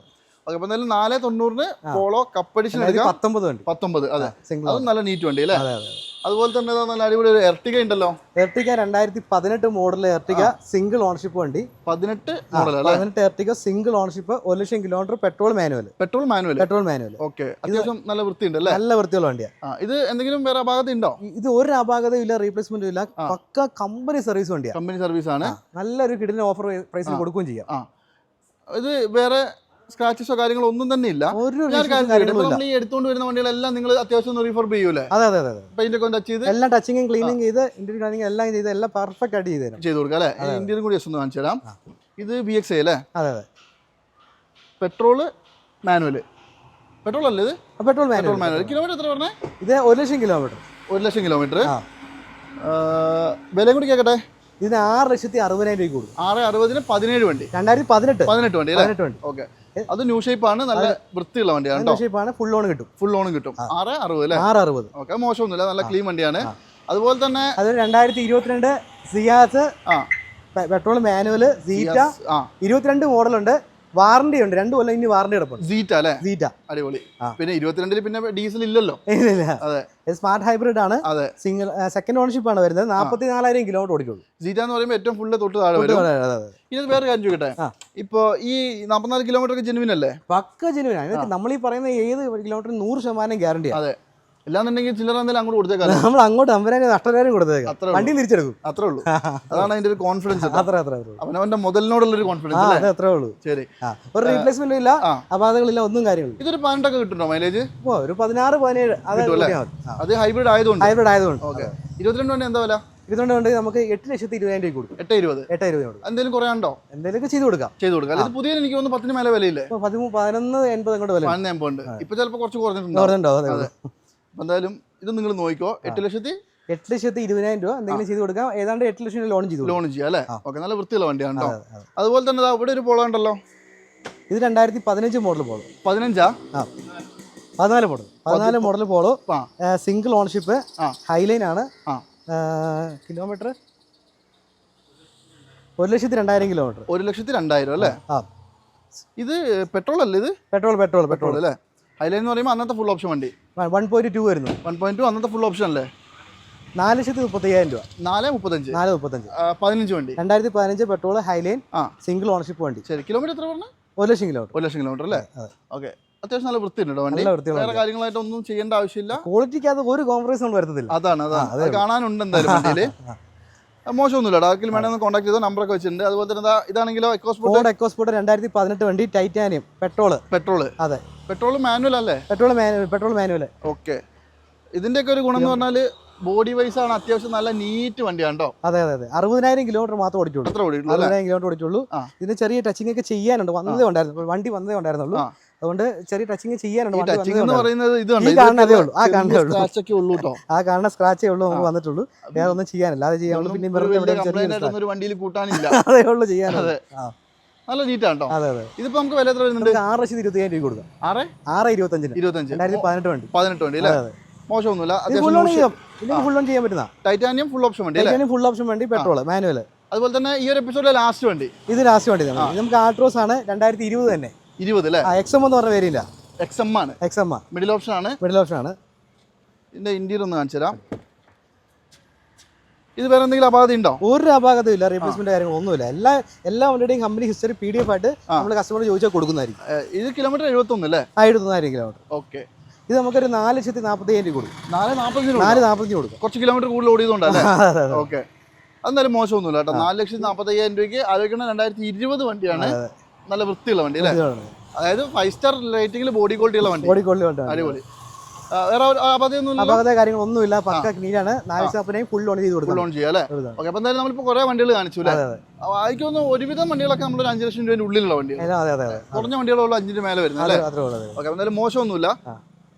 അപ്പൊ എന്തായാലും നാല് തൊണ്ണൂറിന് പോളോ കപ്പ് എഡിഷൻ രണ്ടായിരത്തി എടുക്കാം. പത്തൊമ്പത് വണ്ടി. പത്തൊമ്പത് അതെ. സിംഗിൾ അതും നല്ല നീറ്റ് വണ്ടി അല്ലേ? അതെ അതെ അതുപോലെ തന്നെ നല്ല അടിപൊളി ഒരു എർട്ടിക ഉണ്ടല്ലോ. എർട്ടിക രണ്ടായിരത്തി പതിനെട്ട് മോഡൽ എർട്ടിക സിംഗിൾ ഓണർഷിപ്പ് വണ്ടി. പതിനെട്ട് മോഡൽ പതിനെട്ട് എർട്ടിക സിംഗിൾ ഓണർഷിപ്പ് ഒരു lakh kilometre petrol manual petrol manual petrol manual okay അത്യാവശ്യം നല്ല വൃത്തിയുണ്ട് അല്ലേ? നല്ല വൃത്തിയുള്ള വണ്ടിയാണ് ഇത് എന്തെങ്കിലും വേറെ അപാകത ഉണ്ടോ? ഇത് ഒരു അപാകതയും ഇല്ല റീപ്ലേസ്മെന്റും ഇല്ല. പക്ക കമ്പനി സർവീസ് വണ്ടിയാണ് കമ്പനി സർവീസ് ആണ്. നല്ലൊരു കിടിലിന് ഓഫർ പ്രൈസിൽ കൊടുക്കുകയും ചെയ്യാം. ഇത് വേറെ സ്ക്രാച്ചസോ കാര്യങ്ങളോ ഒന്നും തന്നെ ഇല്ല. ഒരു നമ്മൾ ഈ എടുത്തുകൊണ്ട് വരുന്ന വണ്ടികളെല്ലാം നിങ്ങൾ അത്യാവശ്യം ഒന്ന് റീഫർബ് ചെയ്യൂലേ? അതെ അതെ അതെ പെയിന്റ് ഒക്കെ ടച്ച് ചെയ്ത്. എല്ലാം ടച്ചിങ്ങും ക്ലീനിങ് ചെയ്ത് ഇന്റീരിയർ കാര്യങ്ങൾ എല്ലാം ചെയ്ത് എല്ലാം പെർഫെക്റ്റ് ആയിട്ട് ചെയ്ത് തരാം. ചെയ്ത് കൊടുക്കാം അല്ലേ? ഇന്ത്യനും കൂടി ഒന്ന് കാണിച്ചു തരാം. ഇത് ബി എക്സ് ഐ അല്ലേ? അതെ അതെ. പെട്രോൾ മാനുവൽ പെട്രോൾ അല്ലേ ഇത്? പെട്രോൾ പെട്രോൾ മാനുവൽ കിലോമീറ്റർ എത്ര പറഞ്ഞേ? ഇത് ഒരു ലക്ഷം കിലോമീറ്റർ ഒരു ലക്ഷം കിലോമീറ്റർ വിലയും കൂടി കേൾക്കട്ടെ ഇതിന് ആറ് ലക്ഷത്തി അറുപതിനായിരം രൂപ കൂടും ആറ് അറുപതിന് പതിനേഴ് വണ്ടി. രണ്ടായിരത്തി പതിനെട്ട്. പതിനെട്ട് വണ്ടി പതിനെട്ട് വണ്ടി. ഓക്കെ അത് ന്യൂ ഷേപ്പ് ആണ്. നല്ല വൃത്തിയുള്ള വണ്ടിയാണ് ഷേപ്പ് ആണ്. ഫുൾ ലോൺ കിട്ടും. ഫുൾ ലോണും കിട്ടും. ആറ് അറുപത് അല്ലേ? ആറ് അറുപത്. ഓക്കെ മോശമൊന്നുമില്ല. നല്ല ക്ലീൻ വണ്ടിയാണ്. അതുപോലെ തന്നെ അത് രണ്ടായിരത്തി ഇരുപത്തിരണ്ട് സിയാസ് ആ. പെട്രോൾ മാനുവൽ സീറ്റ ഇരുപത്തിരണ്ട് മോഡലുണ്ട് വാറണ്ടി ഉണ്ട്. രണ്ടു കൊല്ലം ഇനി വാറണ്ടി കിടപ്പുണ്ട്. സീറ്റ അല്ലേ? സീറ്റ അടിപൊളി. പിന്നെ പിന്നെ ഡീസൽ ഇല്ലല്ലോ. ഇല്ല അതെ. സ്മാർട്ട് ഹൈബ്രിഡ് ആണ്. അതെ. സിംഗിൾ സെക്കൻഡ് ഓണർഷിപ്പ് ആണ് വരുന്നത്. നാൽപ്പത്തി നാലായിരം കിലോമീറ്റർ ഓടിക്കുള്ളൂ. സീറ്റ എന്ന് പറയുമ്പോൾ ഏറ്റവും ഫുള്ള് തൊട്ട് താഴെ വരും. ഇനി വേറെ കാര്യം ചോദിക്കട്ടെ? ഇപ്പോ ഇപ്പൊ ഈ നാൽപ്പത്തിനാല് കിലോമീറ്റർ ഒക്കെ ജെനുവിൻ അല്ലേ? പക്ക ജെനുവിൻ ആണ്. നമ്മൾ ഈ പറയുന്ന ഏത് കിലോമീറ്റർ നൂറ് ശതമാനം ഗ്യാരണ്ടി അതെ. അല്ലാന്നുണ്ടെങ്കിൽ ചില്ലറ എന്തെങ്കിലും അങ്ങോട്ട് കൊടുത്തേക്കാം നമ്മൾ അങ്ങോട്ട് അമ്പതിനായിരം നഷ്ടപരിഹാരം കൊടുത്തേക്കാം. അത്രേ വണ്ടി തിരിച്ചെടുക്കും. അത്രേ ഉള്ളൂ. അതാണ് അതിന്റെ ഒരു കോൺഫിഡൻസ് അത്ര അത്ര. അവനവന്റെ മുതലിനോടുള്ള ഒരു കോൺഫിഡൻസ് അത്രേ ഉള്ളൂ. ശരി. ഒരു റീപ്ലേസ്മെന്റ് ഇല്ല അപാതകളില്ല ഒന്നും കാര്യമില്ല. ഇതൊരു പതിനെട്ടൊക്കെ കിട്ടുന്നുണ്ടോ മൈലേജ് ഓ ഒരു പതിനാറ് പതിനേഴ് അത് ഹൈബ്രിഡ് ആയതുകൊണ്ട്? ഹൈബ്രിഡ് ആയതുകൊണ്ട്. ഓക്കെ. ഇരുപത്തിരണ്ട് വണ്ടി എന്താ വില? ഇരുപത്തിരണ്ട് കൊണ്ട് നമുക്ക് എട്ട് ലക്ഷത്തി ഇരുപതിനായിരം രൂപ കൊടുക്കും. എട്ട് ഇരുപത്. എട്ട് ഇരുപത് കൊടുക്കും. എന്തെങ്കിലും കുറയാണ്ടോ എന്തെങ്കിലും ചെയ്ത് കൊടുക്കാം. ചെയ്ത് കൊടുക്കാം. ഇത് പുതിയ എനിക്ക് തോന്നുന്നു പത്തിന് മേലെ വിലയില്ലേ? പതിമൂന്ന് പതിനൊന്ന് എൺപത് അങ്ങോട്ട് വില പതിനൊന്ന് എൺപത്. ഇപ്പൊ ചിലപ്പോൾ കുറച്ച് കുറഞ്ഞിട്ടുണ്ടോ ഓർമ്മയുണ്ടോ അതെ. അതെ. എന്തായാലും ഇത് നിങ്ങൾ നോക്കിക്കോ. എട്ട് ലക്ഷത്തി എട്ട് ലക്ഷത്തി ഇരുപതിനായിരം രൂപ എന്തെങ്കിലും ചെയ്ത് കൊടുക്കാം. ഏതാണ്ട് എട്ട് ലക്ഷം ലോൺ ചെയ്തു ലോൺ ചെയ്യാം അല്ലേ? ഓക്കെ നല്ല വൃത്തിയുള്ള വണ്ടിയാണ് കേട്ടോ. അതെ, അതെ. അതുപോലെ തന്നെ ഇവിടെ ഒരു പോളോ ഉണ്ടല്ലോ. ഇത് രണ്ടായിരത്തി പതിനഞ്ച് മോഡൽ പോളോ പതിനഞ്ചാ? ആ. പതിനാല് മോഡൽ പതിനാല് model Polo single ownership Highline ആണ്. കിലോമീറ്റർ ഒരു ലക്ഷത്തി രണ്ടായിരം കിലോമീറ്റർ ഒരു ലക്ഷത്തി രണ്ടായിരം അല്ലേ? ആ. ഇത് പെട്രോൾ അല്ലേ ഇത്? പെട്രോൾ പെട്രോൾ പെട്രോൾ അല്ലേ? ഹൈലൈൻ എന്ന് പറയുമ്പോൾ അന്നത്തെ ഫുൾ ഓപ്ഷൻ വണ്ടി. വൺ പോയിന്റ് ടു വരുന്നു. വൺ പോയിന്റ് ടു അന്നത്തെ ഫുൾ ഓപ്ഷൻ അല്ലേ? നാല് ലക്ഷത്തി മുപ്പത്തയ്യായിരം രൂപ. നാല് മുപ്പത്തഞ്ച്. നാല് മുപ്പത്തഞ്ച്. പതിനഞ്ച് വണ്ടി. രണ്ടായിരത്തി പതിനഞ്ച് പെട്രോൾ ഹൈലൈൻ ആ. സിംഗിൾ ഓണർഷിപ്പ് വണ്ടി. ശരി കിലോമീറ്റർ എത്ര പറഞ്ഞു? ഒരു ലക്ഷം കിലോമീറ്റർ ഒരു ലക്ഷം കിലോമീറ്റർ അല്ലേ? അതെ. ഓക്കെ അത്യാവശ്യം നല്ല വൃത്തിയുണ്ട് ഉണ്ടോ വണ്ടി. വേറെ കാര്യങ്ങളായിട്ട് ഒന്നും ചെയ്യേണ്ട ആവശ്യമില്ല. ക്വാളിറ്റിക്കകത്ത് ഒരു കോംപ്രമൈസ് നമ്മൾ വരുത്തത്തില്ല. അതാണ് അതാണ്. അത് കാണാനുണ്ട് എന്തായാലും വണ്ടിയിൽ മോശമൊന്നുമില്ല ആർക്കെങ്കിലും വേണമെന്ന് കോൺടാക്ട് ചെയ്തോ നമ്പറൊക്കെ വെച്ചിട്ടുണ്ട്. അതുപോലെ തന്നെ ഇതാണെങ്കിലോ എക്കോസ്പോർട്ട് എക്കോസ്പോർട്ട് രണ്ടായിരത്തി പതിനെട്ട് വണ്ടി ടൈറ്റാനിയം പെട്രോൾ പെട്രോൾ അതെ. പെട്രോൾ മാനുവൽ അല്ലേ? Petrol manual petrol manual okay ഇതിന്റെയൊക്കെ ഒരു ഗുണം എന്ന് പറഞ്ഞാൽ ബോഡി വൈസ് ആണ് അത്യാവശ്യം നല്ല നീറ്റ് വണ്ടിയാണ് കേട്ടോ അതെ അതെ അതെ. അറുപതിനായിരം കിലോമീറ്റർ മാത്രം ഓടിച്ചുള്ളൂ. അറുപതിനായിരം കിലോമീറ്റർ ഓടിച്ചുള്ളൂ. ഇതിന് ചെറിയ ടച്ചിങ് ഒക്കെ ചെയ്യാനുണ്ട്. വന്നതേ ഉണ്ടായിരുന്നു വണ്ടി വന്നതേ ഉണ്ടായിരുന്നുള്ളൂ. അതുകൊണ്ട് ചെറിയ ടച്ചിങ് ചെയ്യാനുണ്ട്. ടച്ചിങ് എന്ന് പറയുന്നത് ഇത് കാണുന്നതേ ഉള്ളൂ, ആ ഉള്ളൂ. സ്ക്രാച്ച് ഉള്ളൂ കേട്ടോ. ആ കാണുന്ന സ്ക്രാച്ചേ ഉള്ളൂ നമുക്ക് വന്നിട്ടുള്ളൂ. വേറെ ഒന്നും ചെയ്യാനില്ല. അത് ചെയ്യാൻ പിന്നെ വെറുതെ വണ്ടിയിൽ കൂട്ടാനില്ല. അതേ ഉള്ളൂ ചെയ്യാനുള്ളത് നല്ല നീറ്റാണ് കേട്ടോ. അതെ അതെ. ഇതിപ്പോ നമുക്ക് വില എത്ര വരുന്നുണ്ട്? നമുക്ക് ആറ് ലക്ഷത്തി ഇരുപത്തി രൂപ കൊടുക്കാം. ആറ്? ആറ് ഇരുപത്തഞ്ചിന്. ഇരുപത്തഞ്ച്. രണ്ടായിരത്തി പതിനെട്ട് വണ്ടി. പതിനെട്ട് വണ്ടി അല്ലേ? അതെ, അതെ. മോശമൊന്നുമില്ല. ഇത് ഫുൾ ഓൺ ചെയ്യാൻ പറ്റുന്ന ടൈറ്റാനിയം ഫുൾ ഓപ്ഷൻ വണ്ടി ഫുൾ ഓപ്ഷൻ വണ്ടി പെട്രോൾ മാനുവൽ അതുപോലെ തന്നെ ഈ ഒരു എപ്പിസോഡിലെ ലാസ്റ്റ് വണ്ടി. ഇത് ലാസ്റ്റ് വണ്ടി നമുക്ക് ആൾട്രോസ് ആണ് രണ്ടായിരത്തി ഇരുപത് തന്നെ. ഇരുപത് അല്ലേ? എക്സ് എം എന്ന് പറഞ്ഞ പേരില്ല. എക്സ് എം ആണ്. എക്സ് എം മിഡിൽ ഓപ്ഷൻ ആണ്. മിഡിൽ ഓപ്ഷൻ ആണ്. ഇതിന്റെ ഒന്ന് കാണിച്ചു തരാം. ഇത് വേറെ എന്തെങ്കിലും അപാകത ഉണ്ടോ? ഒരു അപാകതയും ഇല്ല റീപ്ലേസ്മെന്റ് കാര്യങ്ങളൊന്നുമില്ല എല്ലാ എല്ലാ വണ്ടിയുടെയും company history P D F ആയിട്ട് നമ്മൾ കസ്റ്റമർ ചോദിച്ചാൽ കൊടുക്കുന്നതായിരിക്കും. ഇത് കിലോമീറ്റർ എഴുപത്തൊന്ന് അല്ലേ? ആ എഴുപത്തൊന്നായിരം കിലോമീറ്റർ ഓക്കെ ഇത് നമുക്കൊരു നാല് ലക്ഷത്തി നാൽപ്പത്തി അയ്യായിരം രൂപ കൊടുക്കും. നാല് നാൽപ്പത്തഞ്ച് കൊടുക്കും. കുറച്ച് കിലോമീറ്റർ കൂടുതൽ ഓടിയതുകൊണ്ടല്ലേ. ഓക്കെ അതെന്തായാലും മോശമൊന്നുമില്ല കേട്ടോ. നാല് ലക്ഷത്തി രൂപയ്ക്ക് ആലോചിക്കുന്ന രണ്ടായിരത്തി ഇരുപത് വണ്ടിയാണ്. നല്ല വൃത്തിയുള്ള വണ്ടി അല്ലേ? അതായത് ഫൈവ് സ്റ്റാർ റേറ്റിംഗിൽ ബോഡി ക്വാളിറ്റി ഉള്ള വണ്ടി. അടിപൊളി. വേറെ ഒരു കാര്യങ്ങളൊന്നുമില്ല. പക്ക ക്ലീനാണ് ലക്ഷത്തിനെയും ഫുൾ ഓൺ ചെയ്ത് ഫുൾ കൊടുക്കണം ഓൺ ചെയ്യാം അല്ലേ? ഒരു. ഓക്കെ അപ്പൊ എന്തായാലും നമ്മളിപ്പോ കുറെ വണ്ടികൾ കാണിച്ചു അല്ലേ? എനിക്ക് തോന്നുന്നു ഒരുവിധം വണ്ടികളൊക്കെ നമ്മളൊരു അഞ്ച് ലക്ഷം രൂപയുടെ ഉള്ളിലുള്ള വണ്ടികൾ കുറഞ്ഞ വണ്ടികളുള്ള അഞ്ചിന് മേലെ വരുന്നത് അല്ലേ. ഓക്കെ എന്തായാലും മോശമൊന്നുമില്ല.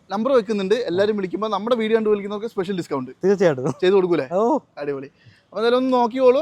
നമ്പർ വെക്കുന്നുണ്ട്. എല്ലാവരും വിളിക്കുമ്പോൾ നമ്മുടെ വീഡിയോ കണ്ട് വിളിക്കുന്നവർക്ക് സ്പെഷ്യൽ ഡിസ്കൗണ്ട് തീർച്ചയായിട്ടും. ചെയ്ത് കൊടുക്കൂലേ? ഓ. അടിപൊളി. അപ്പോൾ എന്തായാലും ഒന്ന് നോക്കിയോളൂ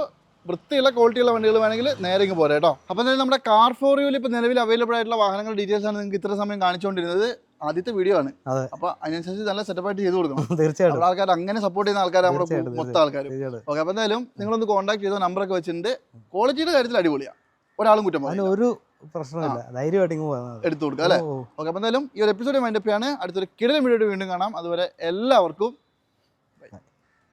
വൃത്തിയുള്ള ക്വാളിറ്റിയുള്ള വണ്ടികൾ വേണമെങ്കിൽ നേരെ ഇങ്ങ് പോരാ കേട്ടോ. അപ്പോൾ എന്തായാലും നമ്മുടെ കാർ ഫോർ യൂവിൽ ഇപ്പോൾ നിലവിൽ അവൈലബിൾ ആയിട്ടുള്ള വാഹനങ്ങളുടെ ഡീറ്റെയിൽസ് ആണ് നിങ്ങൾക്ക് ഇത്ര സമയം കാണിച്ചുകൊണ്ടിരുന്നത്. ആദ്യത്തെ വീഡിയോ ആണ്. അപ്പൊ അതിനനുസരിച്ച് നല്ല സെറ്റപ്പ് ആയിട്ട് ചെയ്ത് കൊടുക്കണം. തീർച്ചയായിട്ടും. ആൾക്കാർ അങ്ങനെ സപ്പോർട്ട് ചെയ്യുന്ന ആൾക്കാർ നമ്മുടെ മൊത്ത ആൾക്കാർ ഓക്കെ അപ്പൊ എന്തായാലും നിങ്ങളൊന്ന് കോൺടാക്ട് ചെയ്ത നമ്പറൊക്കെ വെച്ചിട്ടുണ്ട്. ക്വാളിറ്റിയുടെ കാര്യത്തിൽ അടിപൊളിയാണ് ഒരാളും കുറ്റം ഒരു പ്രശ്നമില്ല ധൈര്യമായിട്ട് ഇങ്ങ് പോകുന്നത് എടുത്തു കൊടുക്കാം അല്ലേ? ഓക്കെ അപ്പൊ എന്തായാലും ഈ ഒരു എപ്പിസോഡ് മൈൻഡപ്പ് ആണ് അടുത്തൊരു കിടലും വീഡിയോ വീണ്ടും കാണാം. അതുവരെ എല്ലാവർക്കും